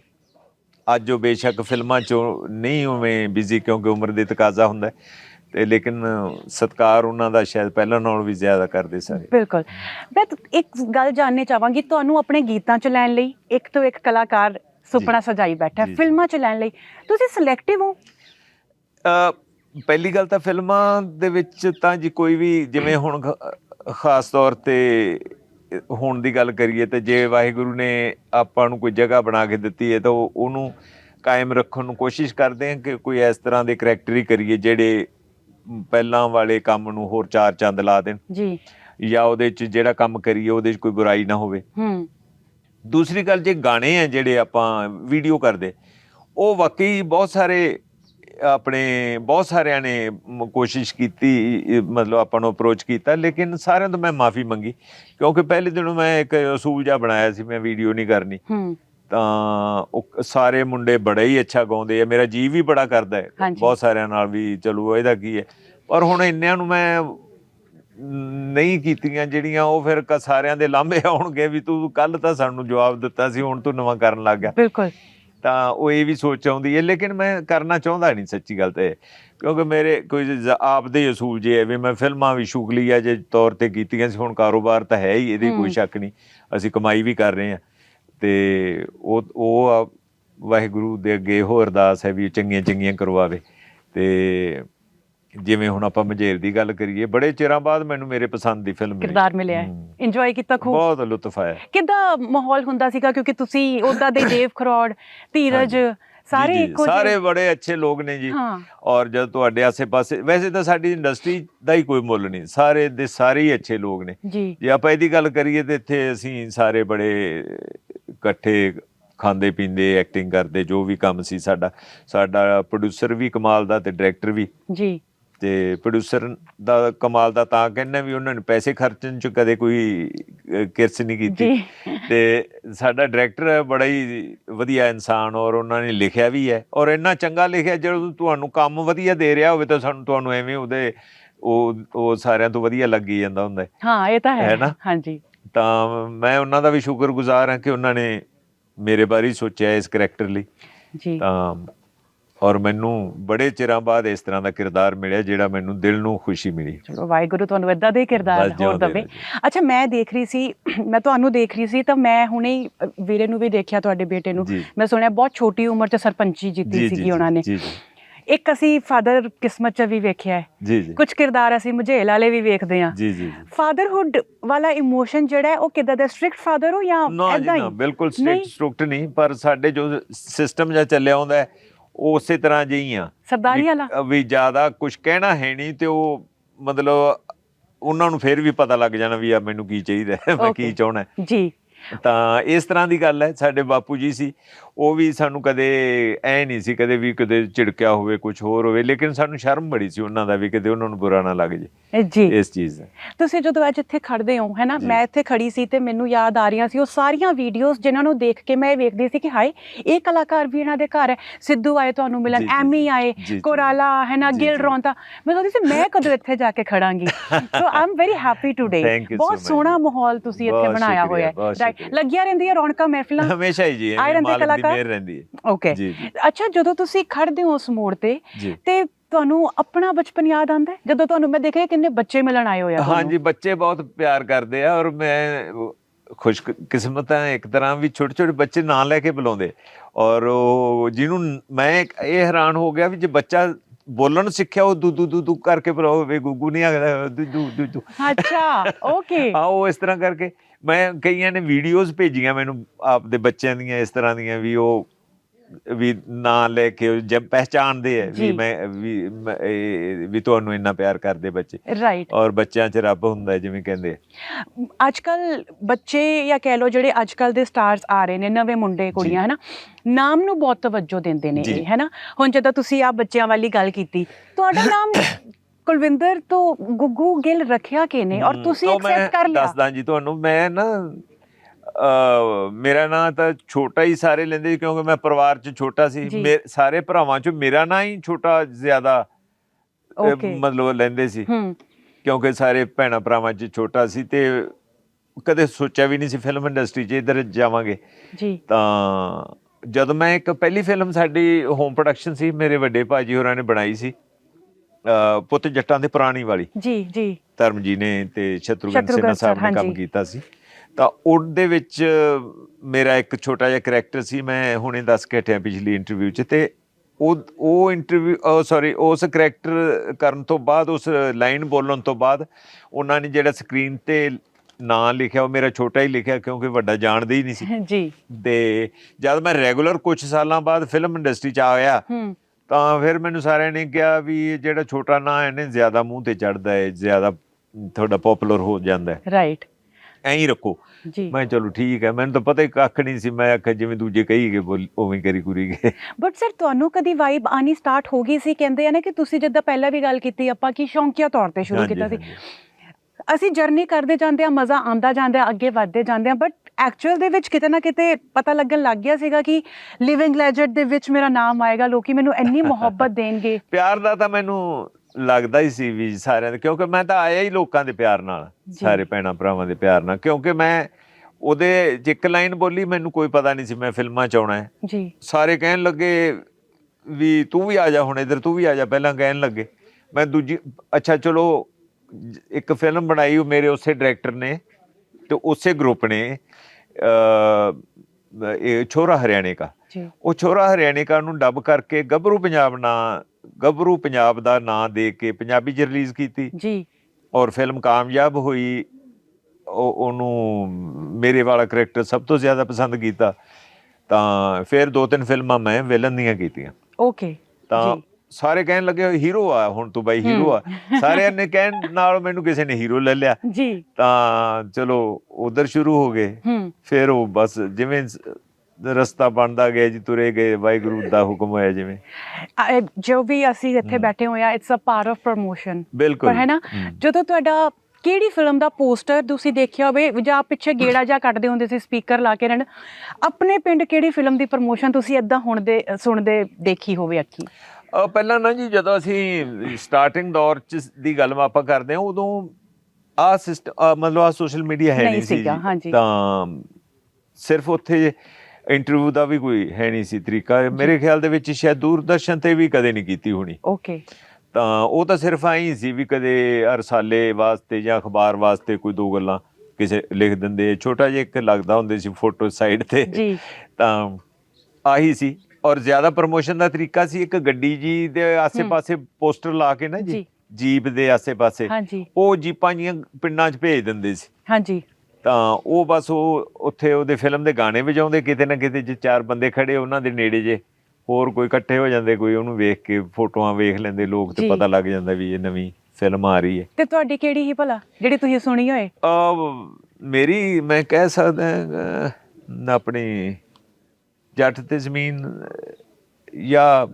[SPEAKER 1] ਅੱਜ ਉਹ ਬੇਸ਼ੱਕ ਫਿਲਮਾਂ ਚੋਂ ਨਹੀਂ ਉਵੇਂ ਬਿਜ਼ੀ ਕਿਉਂਕਿ ਉਮਰ ਦੇ ਤਕਾਜ਼ਾ ਹੁੰਦਾ ਤੇ ਲੇਕਿਨ ਸਤਕਾਰ ਉਹਨਾਂ ਦਾ ਸ਼ਾਇਦ ਪਹਿਲਾਂ ਨਾਲੋਂ ਵੀ ਜ਼ਿਆਦਾ ਕਰਦੇ ਸਾਰੇ।
[SPEAKER 2] ਬਿਲਕੁਲ। ਮੈਂ ਇੱਕ ਗੱਲ ਜਾਣਨੀ ਚਾਹਾਂਗੀ ਤੁਹਾਨੂੰ ਆਪਣੇ ਗੀਤਾਂ ਚ ਲੈਣ ਲਈ। ਇੱਕ ਤੋਂ ਇੱਕ ਕਲਾਕਾਰ ਸੁਪਨਾ ਸਜਾਈ ਬੈਠਾ।
[SPEAKER 1] ਜੀ, ਜੀ।
[SPEAKER 2] ਫਿਲਮਾਂ ਚ ਲੈਣ ਲਈ। ਤੁਸੀਂ ਸਿਲੈਕਟਿਵ ਹੋ?
[SPEAKER 1] ਪਹਿਲੀ ਗੱਲ ਤਾਂ ਫਿਲਮਾਂ ਦੇ ਵਿੱਚ ਤਾਂ ਜੀ ਕੋਈ ਵੀ ਜਿਵੇਂ ਹੁਣ ਖਾਸ ਤੌਰ ਤੇ ਹੁਣ ਦੀ ਗੱਲ ਕਰੀਏ ਤੇ ਜੇ ਵਾਹਿਗੁਰੂ ਨੇ ਆਪਾਂ ਨੂੰ ਕੋਈ ਜਗ੍ਹਾ ਬਣਾ ਕੇ ਦਿੱਤੀ ਹੈ ਤਾਂ ਉਹ- ਉਹਨੂੰ ਕਾਇਮ ਰੱਖਣ ਨੂੰ ਕੋਸ਼ਿਸ਼ ਕਰਦੇ ਹਾਂ ਕਿ ਕੋਈ ਇਸ ਤਰ੍ਹਾਂ ਦੇ ਕਰੈਕਟਰ ਹੀ ਕਰੀਏ ਜਿਹੜੇ ਪਹਿਲਾਂ ਵਾਲੇ ਕੰਮ ਨੂੰ ਹੋਰ ਚਾਰ ਚੰਦ ਲਾ ਦੇਣ।
[SPEAKER 2] ਜੀ।
[SPEAKER 1] ਜਾਂ ਉਹਦੇ 'ਚ ਜਿਹੜਾ ਕੰਮ ਕਰੀਏ ਉਹਦੇ 'ਚ ਕੋਈ ਬੁਰਾਈ ਨਾ ਹੋਵੇ।
[SPEAKER 2] ਹੂੰ।
[SPEAKER 1] ਦੂਸਰੀ ਗੱਲ ਜੇ ਗਾਣੇ ਆ ਜਿਹੜੇ ਆਪਾਂ ਵੀਡੀਓ ਕਰਦੇ ਉਹ ਵਾਕਈ ਬਹੁਤ ਸਾਰੇ ਆਪਣੇ ਬਹੁਤ ਸਾਰਿਆਂ ਨੇ ਕੋਸ਼ਿਸ਼ ਕੀਤੀ ਮਤਲਬ ਆਪਾਂ ਨੂੰ ਅਪਰੋਚ ਕੀਤਾ ਲੇਕਿਨ ਸਾਰਿਆਂ ਤੋਂ ਮੈਂ ਮਾਫੀ ਮੰਗੀ ਕਿਉਂਕਿ ਪਹਿਲੇ ਦਿਨੋਂ ਮੈਂ ਇੱਕ ਅਸੂਲ ਜਿਹਾ ਬਣਾਇਆ ਸੀ ਮੈਂ ਵੀਡੀਓ ਨਹੀਂ ਕਰਨੀ। ਤਾਂ ਉਹ ਸਾਰੇ ਮੁੰਡੇ ਬੜਾ ਹੀ ਅੱਛਾ ਗਾਉਂਦੇ ਆ ਮੇਰਾ ਜੀ ਵੀ ਬੜਾ ਕਰਦਾ ਹੈ। ਬਹੁਤ ਸਾਰਿਆਂ ਨਾਲ ਵੀ ਚਲੋ ਇਹਦਾ ਕੀ ਹੈ। ਪਰ ਹੁਣ ਇੰਨਿਆਂ ਨੂੰ ਮੈਂ ਨਹੀਂ ਕੀਤੀਆਂ ਜਿਹੜੀਆਂ ਉਹ ਫਿਰ ਸਾਰਿਆਂ ਦੇ ਲਾਂਭੇ ਆਉਣਗੇ ਵੀ ਤੂੰ ਕੱਲ ਤਾਂ ਸਾਨੂੰ ਜਵਾਬ ਦਿੱਤਾ ਸੀ ਹੁਣ ਤੂੰ ਨਵਾਂ ਕਰਨ ਲੱਗ ਗਿਆ।
[SPEAKER 2] ਬਿਲਕੁਲ।
[SPEAKER 1] ਤਾਂ ਉਹ ਇਹ ਵੀ ਸੋਚ ਆਉਂਦੀ ਹੈ ਲੇਕਿਨ ਮੈਂ ਕਰਨਾ ਚਾਹੁੰਦਾ ਨਹੀਂ ਸੱਚੀ ਗੱਲ ਤੇ ਕਿਉਂਕਿ ਮੇਰੇ ਕੋਈ ਆਪਦੇ ਹੀ ਅਸੂਲ ਜੇ ਹੈ ਵੀ ਮੈਂ ਫਿਲਮਾਂ ਵੀ ਸ਼ੁਗਲੀਆ ਜੇ ਤੌਰ ਤੇ ਕੀਤੀਆਂ ਸੀ ਹੁਣ ਕਾਰੋਬਾਰ ਤਾਂ ਹੈ ਹੀ ਇਹਦੀ
[SPEAKER 2] ਹੂੰ।
[SPEAKER 1] ਕੋਈ ਸ਼ੱਕ ਨਹੀਂ ਅਸੀਂ ਕਮਾਈ ਵੀ ਕਰ ਰਹੇ ਹਾਂ ਤੇ ਉਹ ਉਹ ਵਾਹਿਗੁਰੂ ਦੇ ਅੱਗੇ ਇਹੋ ਅਰਦਾਸ ਹੈ ਵੀ ਚੰਗੀਆਂ ਚੰਗੀਆਂ ਕਰਵਾਵੇ ਤੇ ਜਿਵੇਂ ਹੁਣ ਆਪਾਂ ਮਝੇਲ ਦੀ ਗੱਲ ਕਰੀਏ ਬੜੇ ਚਿਰਾਂ ਬਾਅਦ ਮੈਨੂੰ ਮੇਰੇ ਪਸੰਦ ਦੀ ਫਿਲਮ
[SPEAKER 2] ਕਿਰਦਾਰ ਮਿਲਿਆ ਹੈ। ਇੰਜੋਏ ਕੀਤਾ ਖੂਬ।
[SPEAKER 1] ਬਹੁਤ ਲੁਤਫ ਆਇਆ।
[SPEAKER 2] ਕਿੱਦਾਂ ਮਾਹੌਲ ਹੁੰਦਾ ਸੀਗਾ? ਕਿਉਂਕਿ ਤੁਸੀਂ ਉਹਦਾ ਦੇ ਦੇਵ ਖਰੋੜ ਧੀਰਜ। ਸਾਰੇ ਇੱਕੋ ਜਿਹੇ-
[SPEAKER 1] ਸਾਰੇ ਬੜੇ ਅੱਛੇ ਲੋਕ ਨੇ ਜੀ। ਔਰ ਜਦ ਤੁਹਾਡੇ ਆਸੇ-ਪਾਸੇ ਵੈਸੇ ਤਾਂ ਸਾਡੀ ਇੰਡਸਟਰੀ ਦਾ ਹੀ ਕੋਈ ਮੁੱਲ ਨਹੀਂ। ਸਾਰੇ ਦੇ ਸਾਰੇ ਹੀ ਅੱਛੇ ਲੋਕ ਨੇ।
[SPEAKER 2] ਜੇ।
[SPEAKER 1] ਆਪਾਂ ਇਹਦੀ ਗੱਲ ਕਰੀਏ ਤੇ ਇੱਥੇ ਅਸੀਂ ਸਾਰੇ ਬੜੇ ਇਕੱਠੇ ਖਾਂਦੇ ਪੀਂਦੇ ਐਕਟਿੰਗ ਕਰਦੇ ਜੋ ਵੀ ਕੰਮ ਸੀ ਸਾਡਾ। ਸਾਡਾ ਪ੍ਰੋਡਿਊਸਰ ਵੀ ਕਮਾਲ ਦਾ ਤੇ ਡਾਇਰੈਕਟਰ ਵੀ।
[SPEAKER 2] ਜੀ।
[SPEAKER 1] ਤੇ ਪ੍ਰੋਡਿਊਸਰ ਦਾ ਕਮਾਲ ਦਾ ਤਾਂ ਕਹਿੰਦਾ ਵੀ ਉਹਨਾਂ ਨੇ ਪੈਸੇ ਖਰਚਣ ਚ ਕਦੇ ਕੋਈ ਕਿਰਸ ਨਹੀਂ ਕੀਤੀ। ਤੇ ਸਾਡਾ ਡਾਇਰੈਕਟਰ ਬੜਾ ਹੀ ਵਧੀਆ ਇਨਸਾਨ ਔਰ ਉਹਨਾਂ ਨੇ ਲਿਖਿਆ ਵੀ ਹੈ। ਔਰ ਇੰਨਾ ਚੰਗਾ ਲਿਖਿਆ ਜਦੋਂ ਤੁਹਾਨੂੰ ਕੰਮ ਵਧੀਆ ਦੇ ਰਿਹਾ ਹੋਵੇ ਤਾਂ ਸਾਨੂੰ ਤੁਹਾਨੂੰ ਐਵੇਂ ਉਹਦੇ ਉਹ ਉਹ ਸਾਰਿਆਂ ਤੋਂ ਵਧੀਆ ਲੱਗੀ ਜਾਂਦਾ ਹੁੰਦਾ ਹੈ।
[SPEAKER 2] ਇਹ ਤਾਂ ਹੈ? ਹਾਂਜੀ।
[SPEAKER 1] ਤਾਂ ਮੈਂ ਉਹਨਾਂ ਦਾ ਵੀ ਸ਼ੁਕਰਗੁਜ਼ਾਰ ਹਾਂ ਕਿ ਉਹਨਾਂ ਨੇ ਮੇਰੇ ਬਾਰੇ ਸੋਚਿਆ ਇਸ ਕਰੈਕਟਰ ਲਈ।
[SPEAKER 2] ਜੀ।
[SPEAKER 1] ਤਾਂ ਔਰ ਮੈਨੂੰ ਬੜੇ ਚਿਰਾਂ ਬਾਅਦ ਇਸ ਤਰ੍ਹਾਂ ਦਾ ਕਿਰਦਾਰ ਮਿਲਿਆ ਜਿਹੜਾ ਮੈਨੂੰ ਦਿਲ ਨੂੰ ਖੁਸ਼ੀ ਮਿਲੀ।
[SPEAKER 2] ਚਲੋ ਵਾਹਿਗੁਰੂ ਤੁਹਾਨੂੰ ਇਦਾਂ ਦੇ ਕਿਰਦਾਰ ਹੋਰ ਦਵੇ।
[SPEAKER 1] ਜੀ।
[SPEAKER 2] ਅੱਛਾ ਮੈਂ ਦੇਖ ਰਹੀ ਸੀ ਮੈਂ ਤੁਹਾਨੂੰ ਦੇਖ ਰਹੀ ਸੀ ਤਾਂ ਮੈਂ ਹੁਣੇ ਹੀ, ਵੀਰੇ ਨੂੰ ਵੀ ਦੇਖਿਆ ਤੁਹਾਡੇ ਬੇਟੇ ਨੂੰ।
[SPEAKER 1] ਜੀ।
[SPEAKER 2] ਮੈਂ ਸੁਣਿਆ ਬਹੁਤ ਛੋਟੀ ਉਮਰ 'ਚ ਸਰਪੰਚੀ ਜਿੱਤੀ ਸੀਗੀ ਉਹਨਾਂ ਨੇ।
[SPEAKER 1] ਜੀ ਜੀ।
[SPEAKER 2] ਇੱਕ ਅਸੀਂ ਫਾਦਰ ਕਿਸਮਤ 'ਚ ਵੀ ਵੇਖਿਆ ਹੈ।
[SPEAKER 1] ਜੀ ਜੀ।
[SPEAKER 2] ਕੁਝ ਕਿਰਦਾਰ ਅਸੀਂ ਮਝੇਲ ਵਾਲੇ ਵੀ ਵੇਖਦੇ ਹਾਂ।
[SPEAKER 1] ਜੀ ਜੀ
[SPEAKER 2] ਫਾਦਰਹੁੱਡ ਵਾਲਾ ਇਮੋਸ਼ਨ ਜਿਹੜਾ ਹੈ ਉਹ ਕਿਦਾਂ ਦਾ? ਸਟ੍ਰਿਕਟ ਫਾਦਰ ਹੋ ਜਾਂ
[SPEAKER 1] ਜੀ
[SPEAKER 2] ਏਦਾਂ
[SPEAKER 1] ਨਾ
[SPEAKER 2] ਹੀ?
[SPEAKER 1] ਬਿਲਕੁਲ? ਸਟ੍ਰਿਕਟ ਸਟ੍ਰੁਕਟ ਨਹੀਂ ਪਰ ਸਾਡੇ ਜੋ ਸਿਸਟਮ ਜਿਹਾ ਚੱਲਿਆ ਆਉਂਦਾ ਹੈ ਉਹ ਉਸੇ ਤਰ੍ਹਾਂ ਜਿਹੀ ਆ।
[SPEAKER 2] ਸਰਦਾਰੀ ਵਾਲਾ?
[SPEAKER 1] ਵੀ ਜ਼ਿਆਦਾ ਕੁਝ ਕਹਿਣਾ ਹੈ ਨਹੀਂ ਤੇ ਉਹ ਮਤਲਬ ਉਹਨਾਂ ਨੂੰ ਫੇਰ ਵੀ ਪਤਾ ਲੱਗ ਜਾਣਾ ਵੀ ਆ ਮੈਨੂੰ ਕੀ ਚਾਹੀਦਾ ਹੈ, ਮੈਂ ਕੀ. ਚਾਹਣਾ।
[SPEAKER 2] ਜੀ।
[SPEAKER 1] ਤਾਂ ਇਸ ਤਰ੍ਹਾਂ ਦੀ ਗੱਲ ਹੈ ਸਾਡੇ ਬਾਪੂ ਜੀ ਸੀ। ਉਹ ਵੀ ਸਾਨੂੰ ਕਦੇ ਐ ਨਹੀਂ ਸੀ ਕਦੇ ਵੀ ਕਦੇ ਝਿੜਕਿਆ ਹੋਵੇ ਕੁਝ ਹੋਰ ਹੋਵੇ ਲੇਕਿਨ ਸਾਨੂੰ ਸ਼ਰਮ ਬੜੀ ਸੀ ਉਹਨਾਂ ਦਾ ਵੀ ਕਿਤੇ ਉਹਨਾਂ ਨੂੰ ਬੁਰਾ ਨਾ ਲੱਗ ਜੇ।
[SPEAKER 2] ਜੀ।
[SPEAKER 1] ਇਸ ਚੀਜ਼ ਦਾ।
[SPEAKER 2] ਤੁਸੀਂ ਜਦੋਂ ਅੱਜ ਇੱਥੇ ਖੜਦੇ ਹੋ ਹੈਨਾ। ਮੈਂ ਇੱਥੇ ਖੜੀ ਸੀ ਤੇ ਮੈਨੂੰ ਯਾਦ ਆ ਰਹੀਆਂ ਸੀ ਉਹ ਸਾਰੀਆਂ ਵੀਡੀਓਜ਼ ਜਿਨ੍ਹਾਂ ਨੂੰ ਦੇਖ ਕੇ ਮੈਂ ਇਹ ਵੇਖਦੀ ਸੀ ਕਿ ਹਾਏ ਇਹ ਕਲਾਕਾਰ ਵੀ ਇਹਨਾਂ ਦੇ ਘਰ ਹੈ। ਸਿੱਧੂ ਆਏ ਤੁਹਾਨੂੰ ਮਿਲਣ ਐਮੀ ਆਏ। ਕੋਰਾਲਾ ਹੈ ਨਾ
[SPEAKER 1] ਜੀ,
[SPEAKER 2] ਗਿਲ। ਰੌਂਤਾ। ਮੈਂ ਸੋਚਦੀ ਸੀ ਮੈਂ ਕਦੋਂ ਇੱਥੇ ਜਾ ਕੇ ਖੜਾਂਗੀ so am very happy today ਬਹੁਤ. ਸੋਹਣਾ ਮਾਹੌਲ ਤੁਸੀਂ ਇੱਥੇ ਬਣਾਇਆ ਹੋਇਆ ਹੈ। ਲੱਗੀਆਂ ਰਹਿੰਦੀਆਂ ਰੌਣਕਾਂ ਮਹਿਫਿਲਾਂ?
[SPEAKER 1] ਹਮੇਸ਼ਾ ਹੀ ਜੀ
[SPEAKER 2] ਰਹਿੰਦੇ
[SPEAKER 1] ਮਾਲਕ ਦੀ
[SPEAKER 2] ਕਲਾਕਾਰ?
[SPEAKER 1] ਰਹਿੰਦੀ ਹੈ।
[SPEAKER 2] ਓਕੇ ਅੱਛਾ ਜਦੋਂ ਤੁਸੀਂ ਖੜਦੇ ਹੋ ਉਸ ਮੋੜ ਤੇ ਤੇ ਤੁਹਾਨੂੰ ਆਪਣਾ ਬਚਪਨ ਯਾਦ ਆਉਂਦਾ ਹੈ? ਜਦੋਂ ਤੁਹਾਨੂੰ ਮੈਂ ਦੇਖਿਆ ਕਿੰਨੇ ਬੱਚੇ ਮਿਲਣ ਆਏ ਹੋਏ ਆ ਤੁਹਾਨੂੰ।
[SPEAKER 1] ਹਾਂਜੀ ਬੱਚੇ ਬਹੁਤ ਪਿਆਰ ਕਰਦੇ ਆ ਔਰ ਮੈਂ ਖੁਸ਼ ਕਿਸਮਤ ਹੈ ਇੱਕ ਤਰ੍ਹਾਂ ਵੀ ਛੋਟੇ ਛੋਟੇ ਬੱਚੇ ਨਾਂ ਲੈ ਕੇ ਬੁਲਾਉਂਦੇ ਔਰ ਜਿਹਨੂੰ ਮੈਂ ਇਹ ਹੈਰਾਨ ਹੋ ਗਿਆ ਵੀ ਜੇ ਬੱਚਾ ਬੋਲਣ ਸਿੱਖਿਆ ਉਹ ਦੂ ਦੂ ਦੂ ਦੂ ਕਰਕੇ ਬੁਲਾਵੇ ਗੁੱਗੂ ਨਹੀਂ ਆਖਦਾ ਦੂ ਦੂ ਦੂ ਦੂ
[SPEAKER 2] ਅੱਛਾ ਓਕੇ
[SPEAKER 1] ਹਾਂ ਉਹ ਇਸ ਤਰ੍ਹਾਂ ਕਰਕੇ ਮੈਂ ਕਈਆਂ ਨੇ ਵੀਡੀਓਜ਼ ਭੇਜੀਆਂ ਮੈਨੂੰ ਆਪਦੇ ਬੱਚਿਆਂ ਦੀਆਂ ਇਸ ਤਰ੍ਹਾਂ ਦੀਆਂ ਵੀ ਉਹ ਵੀ ਨਾਂ ਲੈ ਕੇ ਜਦ ਪਹਿਚਾਣਦੇ ਆ ਵੀ। ਮੈਂ ਵੀ ਵੀ ਤੁਹਾਨੂੰ ਇੰਨਾ ਪਿਆਰ ਕਰਦੇ ਬੱਚੇ
[SPEAKER 2] ਰਾਈਟ
[SPEAKER 1] ਔਰ ਬੱਚਿਆਂ 'ਚ ਰੱਬ ਹੁੰਦਾ ਜਿਵੇਂ ਕਹਿੰਦੇ।
[SPEAKER 2] ਅੱਜ ਕੱਲ ਬੱਚੇ ਜਾਂ ਕਹਿ ਲਓ ਜਿਹੜੇ ਅੱਜ ਕੱਲ ਦੇ ਸਟਾਰਸ ਆ ਰਹੇ ਨੇ ਨਵੇਂ ਮੁੰਡੇ ਕੁੜੀਆਂ ਹੈ ਨਾ ਨਾਮ ਨੂੰ ਬਹੁਤ ਤਵੱਜੋ ਦਿੰਦੇ ਨੇ। ਇਹ ਹੈ ਨਾ ਹੁਣ ਜਦੋਂ ਤੁਸੀਂ ਆ ਬੱਚਿਆਂ ਵਾਲੀ ਗੱਲ ਕੀਤੀ ਤੁਹਾਡਾ ਨਾਮ ਕੁਲਵਿੰਦਰ ਤੋਂ ਗੁੱਗੂ ਗਿੱਲ ਰੱਖਿਆ ਕਿਨੇ ਔਰ ਤੁਸੀਂ ਐਕਸੈਪਟ ਕਰ ਲਿਆ
[SPEAKER 1] ਦੱਸਦਾ ਜੀ ਤੁਹਾਨੂੰ ਮੈਂ ਨਾ ਮੇਰਾ ਨਾਂ ਤਾਂ ਛੋਟਾ ਹੀ ਸਾਰੇ ਲੈਂਦੇ ਕਿਉਂਕਿ ਮੈਂ ਪਰਿਵਾਰ 'ਚ ਛੋਟਾ ਸੀ। ਸਾਰੇ ਭਰਾਵਾਂ 'ਚ ਮੇਰਾ ਨਾਂ ਹੀ ਛੋਟਾ ਜ਼ਿਆਦਾ. ਮਤਲਬ ਲੈਂਦੇ ਸੀ। ਕਿਉਂਕਿ ਸਾਰੇ ਭੈਣਾ ਭਰਾਵਾਂ 'ਚ ਛੋਟਾ ਸੀ ਤੇ ਕਦੇ ਸੋਚਿਆ ਵੀ ਨਹੀਂ ਸੀ ਫਿਲਮ ਇੰਡਸਟਰੀ 'ਚ ਇੱਧਰ ਜਾਵਾਂਗੇ।
[SPEAKER 2] ਜੀ।
[SPEAKER 1] ਤਾਂ ਜਦ ਮੈਂ ਇੱਕ ਪਹਿਲੀ ਫਿਲਮ ਸਾਡੀ ਹੋਮ ਪ੍ਰੋਡਕਸ਼ਨ ਸੀ ਮੇਰੇ ਵੱਡੇ ਭਾਜੀ ਹੋਰਾਂ ਨੇ ਬਣਾਈ ਸੀ ਪੁੱਤ ਜੱਟਾਂ ਦੇ ਪੁਰਾਣੀ ਵਾਲੀ।
[SPEAKER 2] ਜੀ ਜੀ।
[SPEAKER 1] ਧਰਮ ਜੀ ਨੇ ਤੇ ਸ਼ਤਰੂਘਨ ਸਿਨਹਾ ਸਾਹਿਬ ਨੇ ਕੰਮ। ਕੀਤਾ ਸੀ। ਤਾਂ ਉਹਦੇ ਵਿੱਚ ਮੇਰਾ ਇੱਕ ਛੋਟਾ ਜਿਹਾ ਕਰੈਕਟਰ ਸੀ ਮੈਂ ਹੁਣੇ ਦੱਸ ਕੇ ਹਟਿਆ ਪਿਛਲੀ ਇੰਟਰਵਿਊ 'ਚ ਤੇ ਉਹ ਉਹ ਇੰਟਰਵਿਊ ਸੌਰੀ ਉਸ ਕਰੈਕਟਰ ਕਰਨ ਤੋਂ ਬਾਅਦ ਉਸ ਲਾਈਨ ਬੋਲਣ ਤੋਂ ਬਾਅਦ ਉਹਨਾਂ ਨੇ ਜਿਹੜਾ ਸਕਰੀਨ ਤੇ ਨਾਂ ਲਿਖਿਆ ਉਹ ਮੇਰਾ ਛੋਟਾ ਹੀ ਲਿਖਿਆ ਕਿਉਂਕਿ ਵੱਡਾ ਜਾਣਦਾ ਹੀ ਨਹੀਂ ਸੀ।
[SPEAKER 2] ਜੀ।
[SPEAKER 1] ਤੇ ਜਦ ਮੈਂ ਰੈਗੂਲਰ ਕੁਝ ਸਾਲਾਂ ਬਾਅਦ ਫਿਲਮ ਇੰਡਸਟਰੀ 'ਚ ਆਇਆ ਤਾਂ ਫਿਰ ਮੈਨੂੰ ਸਾਰਿਆਂ ਨੇ ਕਿਹਾ ਵੀ ਜਿਹੜਾ ਛੋਟਾ ਨਾਂ ਹੈ ਨੇ ਜ਼ਿਆਦਾ ਮੂੰਹ ਤੇ ਚੜਦਾ ਹੈ ਜ਼ਿਆਦਾ ਤੁਹਾਡਾ ਪਪੂਲਰ ਹੋ ਜਾਂਦਾ ਹੈ।
[SPEAKER 2] ਰਾਈਟ
[SPEAKER 1] ਐਂ ਹੀ ਰੱਖੋ।
[SPEAKER 2] ਜੀ।
[SPEAKER 1] ਮੈਂ ਚਲੋ ਠੀਕ ਹੈ ਮੈਨੂੰ ਤਾਂ ਪਤਾ ਹੀ ਕੱਖ ਨਹੀਂ ਸੀ ਮੈਂ ਆਖਿਆ ਜਿਵੇਂ ਦੂਜੇ ਕਹੀ ਗਏ ਬੋਲ ਉਵੇਂ ਕਰੀ ਕੁਰੀ ਗਏ।
[SPEAKER 2] ਬਟ ਸਰ ਤੁਹਾਨੂੰ ਕਦੀ ਵਾਈਬ ਆਣੀ ਸਟਾਰਟ ਹੋ ਗਈ ਸੀ? ਕਹਿੰਦੇ ਆ ਨਾ ਕਿ ਤੁਸੀਂ ਜਿੱਦਾਂ ਪਹਿਲਾਂ ਵੀ ਗੱਲ ਕੀਤੀ ਆਪਾਂ ਕਿ ਸ਼ੌਂਕੀਆ ਤੌਰ ਤੇ ਸ਼ੁਰੂ ਕੀਤਾ ਸੀ। ਅਸੀਂ ਜਰਨੀ ਕਰਦੇ ਜਾਂਦੇ ਆ ਮਜ਼ਾ ਆਂਦਾ ਜਾਂਦਾ ਅੱਗੇ ਵਧਦੇ ਜਾਂਦੇ ਆ ਬਟ ਐਕਚੁਅਲ ਦੇ ਵਿੱਚ ਕਿਤੇ ਨਾ ਕਿਤੇ ਪਤਾ ਲੱਗਣ ਲੱਗ ਗਿਆ ਸੀਗਾ ਕਿ ਲਿਵਿੰਗ ਲੈਜੈਂਡ ਦੇ ਵਿੱਚ ਮੇਰਾ ਨਾਮ ਆਏਗਾ ਲੋਕੀ ਮੈਨੂੰ ਇੰਨੀ ਮੁਹੱਬਤ ਦੇਣਗੇ।
[SPEAKER 1] ਪਿਆਰ ਦਾ ਤਾਂ ਮੈਨੂੰ ਲੱਗਦਾ ਹੀ ਸੀ ਵੀ ਸਾਰਿਆਂ ਦੇ ਕਿਉਂਕਿ ਮੈਂ ਤਾਂ ਆਇਆ ਹੀ ਲੋਕਾਂ ਦੇ ਪਿਆਰ ਨਾਲ। ਸਾਰੇ ਭੈਣਾਂ ਭਰਾਵਾਂ ਦੇ ਪਿਆਰ ਨਾਲ ਕਿਉਂਕਿ ਮੈਂ ਉਹਦੇ ਇੱਕ ਲਾਈਨ ਬੋਲੀ ਮੈਨੂੰ ਕੋਈ ਪਤਾ ਨਹੀਂ ਸੀ ਮੈਂ ਫਿਲਮਾਂ 'ਚ ਆਉਣਾ ਹੈ।
[SPEAKER 2] ਜੀ।
[SPEAKER 1] ਸਾਰੇ ਕਹਿਣ ਲੱਗੇ ਵੀ ਤੂੰ ਵੀ ਆ ਜਾ ਹੁਣ ਇੱਧਰ ਤੂੰ ਵੀ ਆ ਜਾ ਪਹਿਲਾਂ ਕਹਿਣ ਲੱਗੇ। ਮੈਂ ਦੂਜੀ ਅੱਛਾ ਚਲੋ ਇੱਕ ਫਿਲਮ ਬਣਾਈ ਉਹ ਮੇਰੇ ਉਸੇ ਡਾਇਰੈਕਟਰ ਨੇ ਤੇ ਉਸੇ ਗਰੁੱਪ ਨੇ ਅ ਇਹ ਛੋਰਾ ਹਰਿਆਣੇ
[SPEAKER 2] ਜੀ
[SPEAKER 1] ਉਹ ਛੋਰਾ ਹਰਿਆਣੇ ਕਾ ਨੂੰ ਡੱਬ ਕਰਕੇ ਗੱਭਰੂ ਪੰਜਾਬ ਨਾਂ ਗੱਭਰੂ ਪੰਜਾਬ ਦਾ ਨਾਂ ਦੇ ਕੇ ਪੰਜਾਬੀ 'ਚ ਰਿਲੀਜ਼ ਕੀਤੀ।
[SPEAKER 2] ਜੀ।
[SPEAKER 1] ਔਰ ਫਿਲਮ ਕਾਮਯਾਬ ਹੋਈ ਉਹ ਉਹਨੂੰ ਮੇਰੇ ਵਾਲਾ ਕਰੈਕਟਰ ਸਭ ਤੋਂ ਜ਼ਿਆਦਾ ਪਸੰਦ ਕੀਤਾ। ਤਾਂ ਫਿਰ ਦੋ ਤਿੰਨ ਫਿਲਮਾਂ ਮੈਂ ਵਿਲਨ ਦੀਆਂ ਕੀਤੀਆਂ।
[SPEAKER 2] ਓਕੇ
[SPEAKER 1] ਤਾਂ ਸਾਰੇ ਕਹਿਣ ਲੱਗੇ ਹੀਰੋ ਆ ਹੁਣ ਤੂੰ ਬਾਈ ਹੀਰੋ ਆ। ਸਾਰਿਆਂ ਨੇ ਕਹਿਣ ਨਾਲ ਮੈਨੂੰ ਕਿਸੇ ਨੇ ਹੀਰੋ ਲੈ ਲਿਆ।
[SPEAKER 2] ਜੀ।
[SPEAKER 1] ਤਾਂ ਚਲੋ ਉਧਰ ਸ਼ੁਰੂ ਹੋ ਗਏ। ਫਿਰ ਉਹ ਬਸ ਜਿਵੇਂ ਰਸਤਾ ਬਣਦਾ ਗਿਆ ਜੀ ਤੁਰੇ ਗਏ ਵਾਹਿਗੁਰੂ ਦਾ ਹੁਕਮ ਹੋਇਆ ਜਿਵੇਂ
[SPEAKER 2] ਜੋ ਵੀ ਅਸੀਂ ਇੱਥੇ ਬੈਠੇ ਹੋਏ ਆ it's a part of promotion
[SPEAKER 1] ਬਿਲਕੁਲ
[SPEAKER 2] ਪਰ ਹੈ ਨਾ
[SPEAKER 1] ਹਮ।
[SPEAKER 2] ਜਦੋਂ ਤੁਹਾਡਾ ਕਿਹੜੀ ਫਿਲਮ ਦਾ ਪੋਸਟਰ ਤੁਸੀਂ ਦੇਖਿਆ ਹੋਵੇ ਜਾਂ ਪਿੱਛੇ ਗੇੜਾ ਜਾਂ ਕੱਢਦੇ ਹੁੰਦੇ ਸੀ ਸਪੀਕਰ ਲਾ ਕੇ ਰਹਿਣ ਆਪਣੇ ਪਿੰਡ ਕਿਹੜੀ ਫਿਲਮ ਦੀ ਪ੍ਰੋਮੋਸ਼ਨ ਤੁਸੀਂ ਇਦਾਂ ਹੁਣ ਦੇ ਸੁਣਦੇ ਦੇਖੀ ਹੋਵੇ ਅੱਖੀ
[SPEAKER 1] ਅਹ ਪਹਿਲਾਂ ਨਾ ਜੀ ਜਦੋਂ ਅਸੀਂ ਸਟਾਰਟਿੰਗ ਦੌਰ ਚ ਦੀ ਗੱਲ ਆਪਾਂ ਕਰਦੇ ਹਾਂ ਉਦੋਂ ਆ ਸਿਸਟਮ ਮਤਲਬ ਆ ਸੋਸ਼ਲ ਮੀਡੀਆ ਹੈ
[SPEAKER 2] ਨਹੀਂ
[SPEAKER 1] ਨਹੀਂ ਸੀ
[SPEAKER 2] ਸੀਗਾ,
[SPEAKER 1] ਜੀ।
[SPEAKER 2] ਹਾਂਜੀ।
[SPEAKER 1] ਤਾਂ ਸਿਰਫ ਉੱਥੇ ਇੰਟਰਵਿਊ ਦਾ ਵੀ ਕੋਈ ਹੈ ਨਹੀਂ ਸੀ ਤਰੀਕਾ। ਮੇਰੇ ਖਿਆਲ ਦੇ ਵਿੱਚ ਸ਼ਾਇਦ ਦੂਰਦਰਸ਼ਨ ਤੇ ਵੀ ਕਦੇ ਨਹੀਂ ਕੀਤੀ ਹੋਣੀ।
[SPEAKER 2] ਓਕੇ
[SPEAKER 1] ਤਾਂ ਉਹ ਤਾਂ ਸਿਰਫ ਐਂ ਸੀ ਵੀ ਕਦੇ ਰਸਾਲੇ ਵਾਸਤੇ ਜਾਂ ਅਖਬਾਰ ਵਾਸਤੇ ਕੋਈ ਦੋ ਗੱਲਾਂ ਕਿਸੇ ਲਿਖ ਦਿੰਦੇ। ਛੋਟਾ ਜਿਹਾ ਇੱਕ ਲੱਗਦਾ ਹੁੰਦੇ ਸੀ ਫੋਟੋ ਸਾਈਡ ਤੇ।
[SPEAKER 2] ਜੀ।
[SPEAKER 1] ਤਾਂ ਆਹੀ ਸੀ। ਔਰ ਜ਼ਿਆਦਾ ਪ੍ਰਮੋਸ਼ਨ ਦਾ ਤਰੀਕਾ ਸੀ ਇੱਕ ਗੱਡੀ ਜੀ ਦੇ ਆਸੇ-ਪਾਸੇ ਪੋਸਟਰ ਲਾ ਕੇ ਨਾ ਜੀ। ਜੀਪ ਦੇ ਆਸੇ-ਪਾਸੇ। ਉਹ ਜੀਪਾਂ ਜੀਆਂ ਪਿੰਡਾਂ 'ਚ ਭੇਜ ਦਿੰਦੇ ਸੀ।
[SPEAKER 2] ਹਾਂਜੀ।
[SPEAKER 1] ਤਾਂ ਉਹ ਬਸ ਉਹ ਉੱਥੇ ਉਹਦੇ ਫਿਲਮ ਦੇ ਗਾਣੇ ਵਜਾਉਂਦੇ ਕਿਤੇ ਨਾ ਕਿਤੇ ਜੇ ਚਾਰ ਬੰਦੇ ਖੜੇ ਉਹਨਾਂ ਦੇ ਨੇੜੇ ਜੇ ਹੋਰ ਕੋਈ ਇਕੱਠੇ ਹੋ ਜਾਂਦੇ ਕੋਈ ਉਹਨੂੰ ਵੇਖ ਕੇ ਫੋਟੋਆਂ ਵੇਖ ਲੈਂਦੇ ਲੋਕ ਤੇ। ਪਤਾ ਲੱਗ ਜਾਂਦਾ ਵੀ ਇਹ ਨਵੀਂ ਫਿਲਮ ਆ ਰਹੀ ਹੈ।
[SPEAKER 2] ਤੇ ਤੁਹਾਡੀ ਕਿਹੜੀ ਹੀ ਭਲਾ ਜਿਹੜੀ ਤੁਸੀਂ ਸੁਣੀ ਹੋਏ?
[SPEAKER 1] ਮੇਰੀ ਮੈਂ ਕਹਿ ਸਕਦਾ ਆਪਣੀ ਜੱਟ ਤੇ ਜ਼ਮੀਨ ਜਾਂ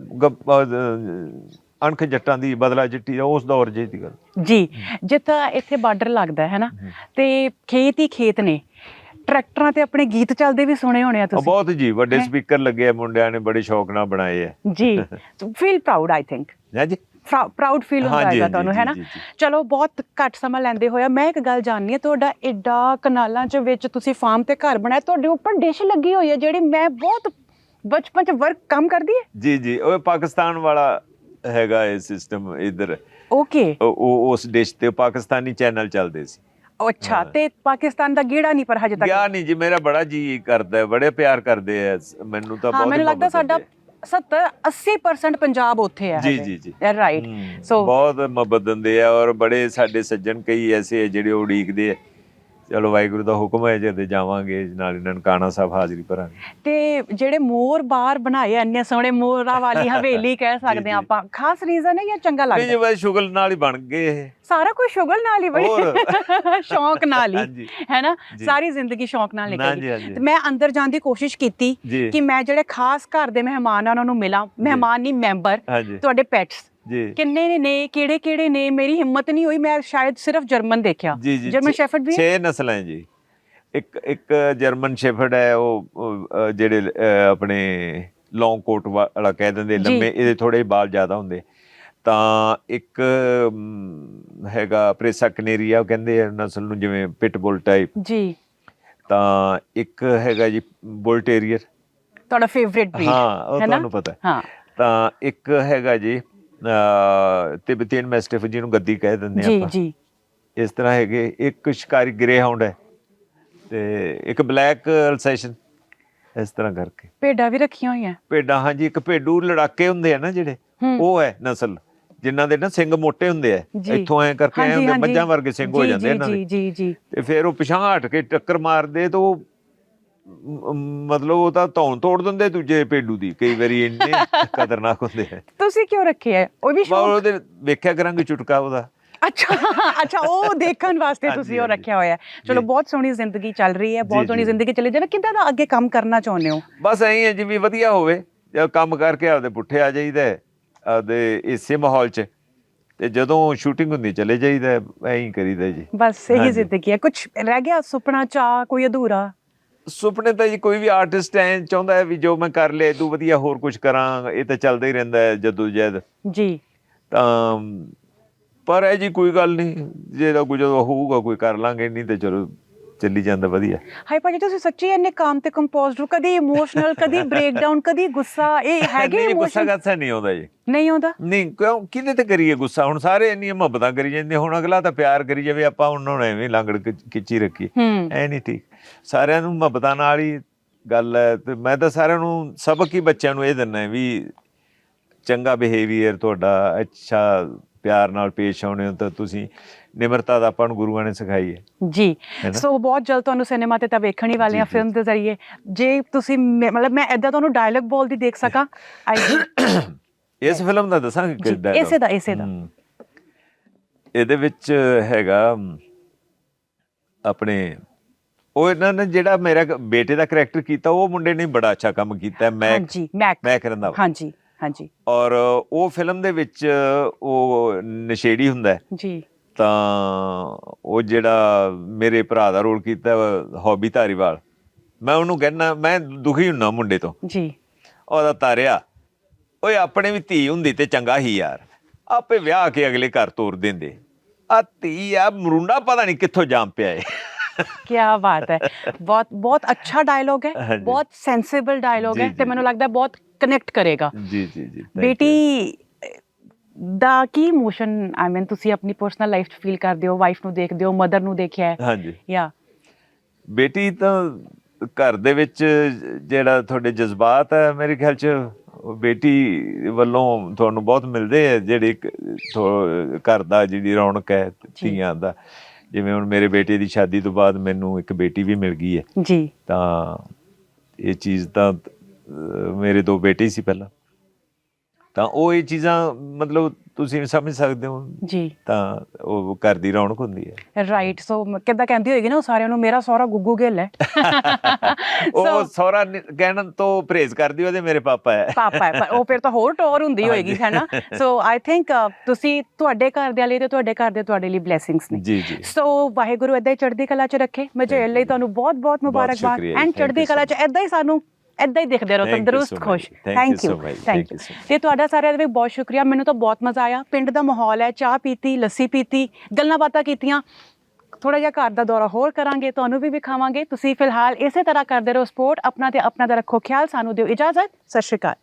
[SPEAKER 1] ਅਣਖ ਜੱਟਾਂ ਦੀ ਬਦਲਾ ਜੱਟੀ ਉਸ ਦੌਰ ਜੇ ਦੀ ਗੱਲ।
[SPEAKER 2] ਜੀ ਜਿੱਥਾ ਇੱਥੇ ਬਾਰਡਰ ਲੱਗਦਾ ਹੈ ਨਾ? ਤੇ ਖੇਤ ਹੀ ਖੇਤ ਨੇ। ਟਰੈਕਟਰਾਂ ਤੇ ਆਪਣੇ ਗੀਤ ਚੱਲਦੇ ਵੀ ਸੁਣੇ ਹੋਣੇ ਆ ਤੁਸੀਂ।
[SPEAKER 1] ਬਹੁਤ ਜੀ ਵੱਡੇ? ਸਪੀਕਰ ਲੱਗੇ ਆ ਮੁੰਡਿਆਂ ਨੇ ਬੜੇ ਸ਼ੌਕ ਨਾਲ ਬਣਾਏ ਆ।
[SPEAKER 2] ਜੀ ਫੀਲ ਪ੍ਰਾਊਡ ਆਈ ਥਿੰਕ
[SPEAKER 1] ਹੈ ਜੀ?
[SPEAKER 2] ਪ੍ਰਾਊਡ ਫੀਲ ਹੁੰਦਾ ਹੈਗਾ ਤੁਹਾਨੂੰ ਹੈ ਨਾ। ਚਲੋ ਬਹੁਤ ਘੱਟ ਸਮਾਂ ਲੈਂਦੇ ਹੋਇਆ ਮੈਂ ਇੱਕ ਗੱਲ ਜਾਣਨੀ ਹੈ ਤੁਹਾਡਾ ਐਡਾ ਕਨਾਲਾਂ ਚ ਵਿੱਚ ਤੁਸੀਂ ਫਾਰਮ ਤੇ ਘਰ ਬਣਾਇਆ ਤੁਹਾਡੇ ਉੱਪਰ ਡਿਸ਼ ਲੱਗੀ ਹੋਈ ਹੈ ਜਿਹੜੀ ਮੈਂ ਬਹੁਤ ਬਚਪਨ ਚ ਵਰਕ ਕੰਮ ਕਰਦੀ ਹੈ
[SPEAKER 1] ਜੀ ਜੀ ਉਹ ਪਾਕਿਸਤਾਨ ਵਾਲਾ ਹੈਗਾ ਇਹ ਸਿਸਟਮ ਇਧਰ।
[SPEAKER 2] ਓਕੇ
[SPEAKER 1] ਉਹ ਉਸ ਡਿਸ਼ ਤੇ ਪਾਕਿਸਤਾਨੀ ਚੈਨਲ ਚੱਲਦੇ ਸੀ।
[SPEAKER 2] ਅੱਛਾ ਤੇ ਪਾਕਿਸਤਾਨ ਦਾ ਗੇੜਾ ਨਹੀਂ ਪਰ ਹਜੇ ਤੱਕ?
[SPEAKER 1] ਗਿਆ ਨਹੀਂ ਜੀ ਮੇਰਾ ਬੜਾ ਜੀ ਕਰਦਾ ਹੈ, ਬੜੇ ਪਿਆਰ ਕਰਦੇ ਆ ਮੈਨੂੰ ਤਾਂ
[SPEAKER 2] ਹਾਂ
[SPEAKER 1] ਬਹੁਤ
[SPEAKER 2] ਮੈਨੂੰ ਲੱਗਦਾ
[SPEAKER 1] ਮੁਹੱਬਤ
[SPEAKER 2] ਸਾਡਾ
[SPEAKER 1] ਆ।
[SPEAKER 2] 70 80% ਪੰਜਾਬ ਉੱਥੇ ਹੈ
[SPEAKER 1] ਜੀ, ਜੀ, ਜੀ।
[SPEAKER 2] ਰਾਈਟ
[SPEAKER 1] ਹਮ,
[SPEAKER 2] ਸੋ
[SPEAKER 1] ਬਹੁਤ ਮੁਹੱਬਤ ਦਿੰਦੇ ਆ ਔਰ ਬੜੇ ਸਾਡੇ ਸੱਜਣ ਕਈ ਐਸੇ ਆ ਜਿਹੜੇ ਉਡੀਕਦੇ ਆ। ਚਲੋ ਵਾਹਿਗੁਰੂ ਦਾ ਹੁਕਮ ਹੈ ਜਦ ਜਾਵਾਂਗੇ ਨਾਲ ਨਨਕਾਣਾ ਸਾਹਿਬ ਹਾਜ਼ਰੀ ਭਰਾਂਗੇ।
[SPEAKER 2] ਤੇ ਜਿਹੜੇ ਮੋਰ ਬਾਹਰ ਬਣਾਏ ਇੰਨੇ ਸੋਹਣੇ ਮੋਰਾਂ ਵਾਲੀ ਹਵੇਲੀ ਕਹਿ ਸਕਦੇ
[SPEAKER 1] ਜੀ।
[SPEAKER 2] ਆ ਆਪਾਂ। ਖਾਸ ਰੀਜ਼ਨ ਹੈ ਜਾਂ ਚੰਗਾ
[SPEAKER 1] ਨਹੀਂ ਜੀ
[SPEAKER 2] ਲੱਗਦਾ?
[SPEAKER 1] ਬਸ ਸ਼ੁਗਲ ਨਾਲ ਹੀ ਬਣ ਗਏ ਇਹ।
[SPEAKER 2] ਸਾਰਾ ਕੁਝ ਸ਼ੁਗਲ ਨਾਲ ਹੀ ਬਣੀ
[SPEAKER 1] ਹੋਰ।
[SPEAKER 2] ਸ਼ੌਂਕ ਨਾਲ ਹੀ
[SPEAKER 1] ਹਾਂਜੀ।
[SPEAKER 2] ਹੈ ਨਾ?
[SPEAKER 1] ਜੀ।
[SPEAKER 2] ਸਾਰੀ ਜ਼ਿੰਦਗੀ ਸ਼ੌਂਕ ਨਾਲ ਨਿਕਲ
[SPEAKER 1] ਜੀ, ਹਾਂਜੀ।
[SPEAKER 2] ਤੇ ਮੈਂ ਅੰਦਰ ਜਾਣ ਦੀ ਕੋਸ਼ਿਸ਼ ਕੀਤੀ
[SPEAKER 1] ਜੀ।
[SPEAKER 2] ਕਿ ਮੈਂ ਜਿਹੜੇ ਖਾਸ ਘਰ ਦੇ ਮਹਿਮਾਨ ਆ ਉਹਨਾਂ ਨੂੰ ਮਿਲਾਂ ਮਹਿਮਾਨ ਨਹੀਂ ਮੈਂਬਰ
[SPEAKER 1] ਹਾਂਜੀ।
[SPEAKER 2] ਤੁਹਾਡੇ ਪੈਟਸ
[SPEAKER 1] ਜੀ
[SPEAKER 2] ਕਿੰਨੇ ਨੇ ਨੇ ਕਿਹੜੇ ਕਿਹੜੇ ਨੇ ਮੇਰੀ ਹਿੰਮਤ ਨਹੀਂ ਹੋਈ ਮੈਂ ਸ਼ਾਇਦ ਸਿਰਫ ਜਰਮਨ ਦੇਖਿਆ
[SPEAKER 1] ਜੀ ਜੀ
[SPEAKER 2] ਜਰਮਨ ਸ਼ੈਫਰਡ ਵੀ ਹੈ?
[SPEAKER 1] ਛੇ ਨਸਲਾਂ ਹੈ ਜੀ ਇੱਕ ਇੱਕ ਜਰਮਨ ਸ਼ੈਫਰਡ ਹੈ ਉਹ ਉਹ, ਅ, ਜਿਹੜੇ ਅ, ਆਪਣੇ ਲੌਂਗ ਕੋਟ ਵਾਲਾ ਕਹਿ ਦਿੰਦੇ
[SPEAKER 2] ਜੀ।
[SPEAKER 1] ਲੰਮੇ ਇਹਦੇ ਥੋੜੇ ਬਾਲ ਜ਼ਿਆਦਾ ਹੁੰਦੇ ਤਾਂ ਇੱਕ ਹੈਗਾ ਪ੍ਰੇਸਾ ਕਨੇਰੀਆ ਉਹ ਕਹਿੰਦੇ ਆ ਨਸਲ ਨੂੰ ਜਿਵੇਂ ਪਿਟਬੁਲ ਟਾਈਪ
[SPEAKER 2] ਜੀ
[SPEAKER 1] ਤਾਂ ਇੱਕ ਹੈਗਾ ਜੀ ਬੁਲ ਟੇਰੀਅਰ
[SPEAKER 2] ਤੁਹਾਡਾ ਫੇਵਰਿਟ ਬਰੀਡ
[SPEAKER 1] ਹਾਂ ਉਹ? ਤੁਹਾਨੂੰ ਪਤਾ ਹੈ।
[SPEAKER 2] ਹਾਂ
[SPEAKER 1] ਤਾਂ ਇੱਕ ਹੈਗਾ ਜੀ ਤਿਬਤੀਨ ਮੈਸਟਿਫ ਜਿਹਨੂੰ ਗੱਦੀ ਕਹਿ ਦਿੰਦੇ
[SPEAKER 2] ਜੀ
[SPEAKER 1] ਆਪਾਂ।
[SPEAKER 2] ਜੀ।
[SPEAKER 1] ਇਸ ਤਰ੍ਹਾਂ ਹੈਗੇ ਇੱਕ ਸ਼ਿਕਾਰੀ ਗ੍ਰੇ ਹਾਊਂਡ ਹੈ ਤੇ ਇੱਕ ਬਲੈਕ ਅਲਸੈਸ਼ਨ ਇਸ ਤਰ੍ਹਾਂ ਕਰਕੇ।
[SPEAKER 2] ਭੇਡਾਂ ਵੀ ਰੱਖੀਆਂ ਹੋਈਆਂ।
[SPEAKER 1] ਭੇਡਾਂ ਹਾਂਜੀ ਇੱਕ ਭੇਡੂ ਲੜਾਕੇ ਹੁੰਦੇ ਆ ਨਾ ਜਿਹੜੇ। ਉਹ ਹੈ ਨਸਲ ਜਿਨ੍ਹਾਂ ਦੇ ਨਾ ਸਿੰਘ ਮੋٹے ਹੁੰਦੇ ਆ।
[SPEAKER 2] ਜੀ।
[SPEAKER 1] ਇੱਥੋਂ ਐ ਕਰਕੇ ਐ ਹੁੰਦੇ। ਮੱਝਾਂ ਵਰਗੇ ਸਿੰਘ ਹੋ
[SPEAKER 2] ਜੀ,
[SPEAKER 1] ਜਾਂਦੇ
[SPEAKER 2] ਜੀ,
[SPEAKER 1] ਇਹਨਾਂ
[SPEAKER 2] ਜੀ
[SPEAKER 1] ਦੇ।
[SPEAKER 2] ਜੀ ਜੀ
[SPEAKER 1] ਤੇ ਫਿਰ ਉਹ ਪਿਛਾਂ ਹਟ ਕੇ ਟੱਕਰ ਮਾਰਦੇ ਤਾਂ ਉਹ ਮਤਲਬ ਉਹ ਤਾਂ ਧੌਣ ਤੋੜ ਦਿੰਦੇ ਦੂਜੇ ਭੇਡੂ ਦੀ ਕਈ ਵਾਰੀ ਇੰਨੇ ਖਤਰਨਾਕ ਹੁੰਦੇ ਆ
[SPEAKER 2] ਤੁਸੀਂ ਕਿਉਂ ਰੱਖਿਆ ਹੈ? ਉਹ ਵੀ ਸ਼ੌਕ
[SPEAKER 1] ਉਹਦੇ ਵੇਖਿਆ ਕਰਾਂਗੇ ਚੁਟਕਾ ਉਹਦਾ
[SPEAKER 2] ਅੱਛਾ ਅੱਛਾ ਉਹ ਦੇਖਣ ਵਾਸਤੇ ਤੁਸੀਂ ਉਹ। ਰੱਖਿਆ ਹੋਇਆ। ਚਲੋ। ਬਹੁਤ ਸੋਹਣੀ ਜ਼ਿੰਦਗੀ ਚੱਲ ਰਹੀ ਹੈ ਬਹੁਤ ਸੋਹਣੀ। ਜ਼ਿੰਦਗੀ ਚੱਲੀ ਜਾਵੇ ਕਿੱਦਾਂ ਦਾ ਅੱਗੇ ਕੰਮ ਕਰਨਾ ਚਾਹੁੰਦੇ ਹੋ
[SPEAKER 1] ਬਸ ਐਂ ਹੈ ਜੀ ਵੀ ਵਧੀਆ ਹੋਵੇ ਜਾਂ ਕੰਮ ਕਰਕੇ ਆਪਦੇ ਪੁੱਠੇ ਆ ਜਾਈਦਾ ਆਪਦੇ ਇਸੇ ਮਾਹੌਲ 'ਚ ਤੇ ਜਦੋਂ ਸ਼ੂਟਿੰਗ ਹੁੰਦੀ ਚਲੇ ਜਾਈਦਾ ਐਂ ਹੀ ਕਰੀਦਾ ਜੀ
[SPEAKER 2] ਬਸ ਇਹੀ। ਜ਼ਿੰਦਗੀ ਹੈ ਕੁਝ ਰਹਿ ਗਿਆ ਸੁਪਨਾ ਚਾਹ ਕੋਈ ਅਧੂਰਾ
[SPEAKER 1] ਸੁਪਨੇ ਤਾਂ ਜੀ ਕੋਈ ਵੀ ਆਰਟਿਸਟ ਐ ਚਾਹੁੰਦਾ ਹੈ ਵੀ ਜੋ ਮੈਂ ਕਰ ਲਿਆ ਇਦੋਂ ਵਧੀਆ ਹੋਰ ਕੁਝ ਕਰਾਂ ਇਹ ਤਾਂ ਚੱਲਦਾ ਹੀ ਰਹਿੰਦਾ ਹੈ ਜਦੋਂ ਜਦ
[SPEAKER 2] ਜੀ।
[SPEAKER 1] ਤਾਂ ਪਰ ਇਹ ਜੀ ਕੋਈ ਗੱਲ ਨਹੀਂ ਜੇ ਤਾਂ ਜਦੋਂ ਹੋਊਗਾ ਕੋਈ ਕਰ ਲਾਂਗੇ ਨਹੀਂ ਤੇ ਚਲੋ ਚੱਲੀ ਜਾਂਦਾ ਵਧੀਆ।
[SPEAKER 2] ਹਾਈ ਭਾਜੀ ਤੁਸੀਂ ਸੱਚੀ ਇੰਨੇ ਕੰਮ ਤੇ ਕੰਪੋਜ਼ਡ ਹੋ ਕਦੀ ਇਮੋਸ਼ਨਲ ਕਦੀ ਬ੍ਰੇਕਡਾਊਨ ਕਦੀ ਗੁੱਸਾ ਇਹ ਹੈਗੇ
[SPEAKER 1] ਨਹੀਂ, ਗੁੱਸਾ
[SPEAKER 2] ਇਮੋਸ਼ਨ
[SPEAKER 1] ਗੱਸਾ ਨਹੀਂ ਆਉਂਦਾ ਜੀ।
[SPEAKER 2] ਨਹੀਂ ਆਉਂਦਾ?
[SPEAKER 1] ਨਹੀਂ ਕਿਉਂ ਕਿਹਦੇ ਤੇ ਕਰੀਏ ਗੁੱਸਾ? ਹੁਣ ਸਾਰੇ ਇੰਨੀਆਂ ਮੁਹੱਬਤਾਂ ਕਰੀ ਜਾਂਦੇ ਹੁਣ ਅਗਲਾ ਤਾਂ ਪਿਆਰ ਕਰੀ ਜਾਵੇ ਆਪਾਂ ਉਹਨਾਂ ਨੂੰ ਐਵੇਂ ਲਾਂਗੜ ਖਿੱਚੀ ਰੱਖੀ ਐ ਨਹੀਂ ਠੀਕ। ਸਾਰਿਆਂ ਨੂੰ ਮੁਹੱਬਤਾਂ ਨਾਲ ਹੀ ਗੱਲ ਹੈ ਤੇ ਮੈਂ ਤਾਂ ਸਾਰਿਆਂ ਨੂੰ ਸਬਕ ਹੀ ਬੱਚਿਆਂ ਨੂੰ ਇਹ ਦਿੰਦਾ ਵੀ ਚੰਗਾ ਬਿਹੇਵੀਅਰ ਤੁਹਾਡਾ ਅੱਛਾ ਪਿਆਰ ਨਾਲ ਪੇਸ਼ ਆਉਣੇ ਹੋ ਤਾਂ ਤੁਸੀਂ ਨਿਮਰਤਾ ਦਾ ਆਪਾਂ ਨੂੰ ਗੁਰੂਆਂ ਨੇ ਸਿਖਾਈ ਹੈ
[SPEAKER 2] ਜੀ? ਸੋ ਬਹੁਤ ਜਲਦ ਤੁਹਾਨੂੰ ਸਿਨੇਮਾ ਤੇ ਤਾਂ ਵੇਖਣ ਹੀ ਵਾਲੇ ਆ। ਫਿਲਮ ਦੇ ਜ਼ਰੀਏ ਜੇ ਤੁਸੀਂ ਮਤਲਬ ਮੈਂ ਐਦਾਂ ਤੁਹਾਨੂੰ ਡਾਇਲੌਗ ਬੋਲਦੀ ਦੇਖ ਸਕਾਂ
[SPEAKER 1] ਇਸ ਫਿਲਮ ਦਾ ਦੱਸਾਂਗੇ ਕਿੱਦਾਂ
[SPEAKER 2] ਇਸੇ ਦਾ- ਇਸੇ ਦਾ।
[SPEAKER 1] ਇਹਦੇ ਵਿੱਚ ਹੈਗਾ ਆਪਣੇ ਉਹ ਇਹਨਾਂ ਨੇ ਜਿਹੜਾ ਮੇਰਾ ਬੇਟੇ ਦਾ ਕਰੈਕਟਰ ਕੀਤਾ ਉਹ ਮੁੰਡੇ ਨੇ ਬੜਾ ਅੱਛਾ ਕੰਮ ਕੀਤਾ ਮੈਂ
[SPEAKER 2] ਹਾਂਜੀ ਮੈਕ
[SPEAKER 1] ਮੈਂ ਰੰਧਾਵਾ
[SPEAKER 2] ਹਾਂਜੀ ਹਾਂਜੀ।
[SPEAKER 1] ਔਰ ਉਹ ਫਿਲਮ ਦੇ ਵਿੱਚ ਉਹ ਨਸ਼ੇੜੀ ਹੁੰਦਾ
[SPEAKER 2] ਜੀ।
[SPEAKER 1] ਤਾਂ ਉਹ ਜਿਹੜਾ ਮੇਰੇ ਭਰਾ ਦਾ ਰੋਲ ਕੀਤਾ ਹੌਬੀ ਧਾਰੀਵਾਲ ਮੈਂ ਉਹਨੂੰ ਕਹਿੰਦਾ ਮੈਂ ਦੁਖੀ ਹੁੰਨਾ ਮੁੰਡੇ ਤੋਂ।
[SPEAKER 2] ਜੀ।
[SPEAKER 1] ਉਹਦਾ ਤਾਰਿਆ ਓਏ ਆਪਣੇ ਵੀ ਧੀ ਹੁੰਦੀ ਤੇ ਚੰਗਾ ਹੀ ਯਾਰ। ਆਪੇ ਵਿਆਹ ਕੇ ਅਗਲੇ ਘਰ ਤੋਰ ਦਿੰਦੇ। ਆ ਧੀ ਆ ਮਰੁੰਡਾ ਪਤਾ ਨਹੀਂ ਕਿੱਥੋਂ ਜਾਮ ਪਿਆ ਏ।
[SPEAKER 2] ਕੀ ਬਾਤ ਹੈ। ਬਹੁਤ ਬਹੁਤ ਅੱਛਾ ਡਾਇਲੌਗ ਹੈ। ਬਹੁਤ ਸੈਂਸਿਬਲ ਡਾਇਲੌਗ ਹੈ ਤੇ ਮੈਨੂੰ ਲੱਗਦਾ ਬਹੁਤ ਕਨੈਕਟ ਕਰੇਗਾ।
[SPEAKER 1] ਜੀ ਜੀ ਜੀ.
[SPEAKER 2] ਬੇਟੀ ਦਾ ਕੀ ਇਮੋਸ਼ਨ ਆਈ ਮੀਨ ਤੁਸੀਂ ਆਪਣੀ ਪਰਸਨਲ ਲਾਈਫ 'ਚ ਫੀਲ ਕਰਦੇ ਹੋ ਵਾਈਫ ਨੂੰ ਦੇਖਦੇ ਹੋ ਮਦਰ ਨੂੰ ਦੇਖਿਆ ਹੈ?
[SPEAKER 1] ਹਾਂਜੀ
[SPEAKER 2] ਯਾ।
[SPEAKER 1] ਬੇਟੀ ਤਾਂ ਘਰ ਦੇ ਵਿੱਚ ਜਿਹੜਾ ਤੁਹਾਡੇ ਜਜ਼ਬਾਤ ਹੈ ਮੇਰੇ ਖਿਆਲ ਚ ਬੇਟੀ ਵੱਲੋਂ ਤੁਹਾਨੂੰ ਬਹੁਤ ਮਿਲਦੇ ਆ ਜਿਹੜੇ ਘਰ ਦਾ ਜਿਹੜੀ ਰੌਣਕ ਹੈ। ਧੀਆਂ ਦਾ। ਜਿਵੇਂ ਹੁਣ ਮੇਰੇ ਬੇਟੇ ਦੀ ਸ਼ਾਦੀ ਤੋਂ ਬਾਅਦ ਮੈਨੂੰ ਇੱਕ ਬੇਟੀ ਵੀ ਮਿਲ ਗਈ ਹੈ।
[SPEAKER 2] ਜੀ।
[SPEAKER 1] ਤਾਂ ਇਹ ਚੀਜ਼ ਤਾਂ ਮੇਰੇ ਦੋ ਬੇਟੇ ਸੀ ਪਹਿਲਾਂ। ਤਾਂ ਉਹ ਇਹ ਚੀਜ਼ਾਂ ਮਤਲਬ ਤੁਸੀਂ ਸਮਝ ਸਕਦੇ ਹੋ।
[SPEAKER 2] ਜੀ।
[SPEAKER 1] ਤਾਂ ਉਹ ਘਰ ਦੀ ਰੌਣਕ ਹੁੰਦੀ ਹੈ।
[SPEAKER 2] ਰਾਈਟ ਸੋ ਕਿੱਦਾਂ ਕਹਿੰਦੀ ਹੋਏਗੀ ਨਾ ਉਹ ਸਾਰਿਆਂ ਨੂੰ ਮੇਰਾ ਸਹੁਰਾ ਗੁੱਗੂ ਗਿੱਲ ਹੈ।
[SPEAKER 1] ਉਹ ਸਹੁਰਾ ਕਹਿਣ ਤੋਂ ਪਰਹੇਜ਼ ਕਰਦੀ ਉਹਦੇ ਮੇਰੇ ਪਾਪਾ ਹੈ।
[SPEAKER 2] ਪਾਪਾ ਹੈ ਪਰ ਉਹ ਫਿਰ ਤਾਂ ਹੋਰ ਟੋਰ ਹੁੰਦੀ ਹੋਏਗੀ
[SPEAKER 1] ਹਾਂਜੀ।
[SPEAKER 2] ਹੈ ਨਾ ਸੋ ਆਈ ਥਿੰਕ ਤੁਸੀਂ ਤੁਹਾਡੇ ਘਰ ਦੇ ਲਈ ਤੇ ਤੁਹਾਡੇ ਘਰ ਦੇ ਤੁਹਾਡੇ ਲਈ ਬਲੇਸਿੰਗਸ ਨੇ।
[SPEAKER 1] ਜੀ ਜੀ।
[SPEAKER 2] ਸੋ ਵਾਹਿਗੁਰੂ ਏਦਾਂ ਹੀ ਚੜ੍ਹਦੀ ਕਲਾ ਚ ਰੱਖੇ। ਮਜੇ ਲਈ ਤੁਹਾਨੂੰ ਬਹੁਤ ਬਹੁਤ ਮੁਬਾਰਕਬਾਦ। ਐਂਡ ਚੜ੍ਹਦੀ ਕਲਾ ਚ ਏਦਾਂ ਹੀ ਸਾਨੂੰ ਏਦਾਂ ਹੀ ਦਿਖਦੇ ਰਹੋ ਤੰਦਰੁਸਤ. ਖੁਸ਼। Thank you. Thank you. ਤੇ ਤੁਹਾਡਾ ਸਾਰਿਆਂ ਦਾ ਵੀ ਬਹੁਤ ਸ਼ੁਕਰੀਆ। ਮੈਨੂੰ ਤਾਂ ਬਹੁਤ ਮਜ਼ਾ ਆਇਆ। ਪਿੰਡ ਦਾ ਮਾਹੌਲ ਹੈ ਚਾਹ ਪੀਤੀ ਲੱਸੀ ਪੀਤੀ ਗੱਲਾਂ ਬਾਤਾਂ ਕੀਤੀਆਂ। ਥੋੜਾ ਜਿਹਾ ਘਰ ਦਾ ਦੌਰਾ ਹੋਰ ਕਰਾਂਗੇ ਤੁਹਾਨੂੰ ਵੀ ਵਿਖਾਵਾਂਗੇ। ਤੁਸੀਂ ਫਿਲਹਾਲ ਇਸੇ ਤਰ੍ਹਾਂ ਕਰਦੇ ਰਹੋ ਸਪੋਰਟ ਆਪਣਾ ਤੇ ਆਪਣਾ ਦਾ ਰੱਖੋ ਖਿਆਲ। ਸਾਨੂੰ ਦਿਓ ਇਜਾਜ਼ਤ। ਸਤਿ ਸ਼੍ਰੀ ਅਕਾਲ।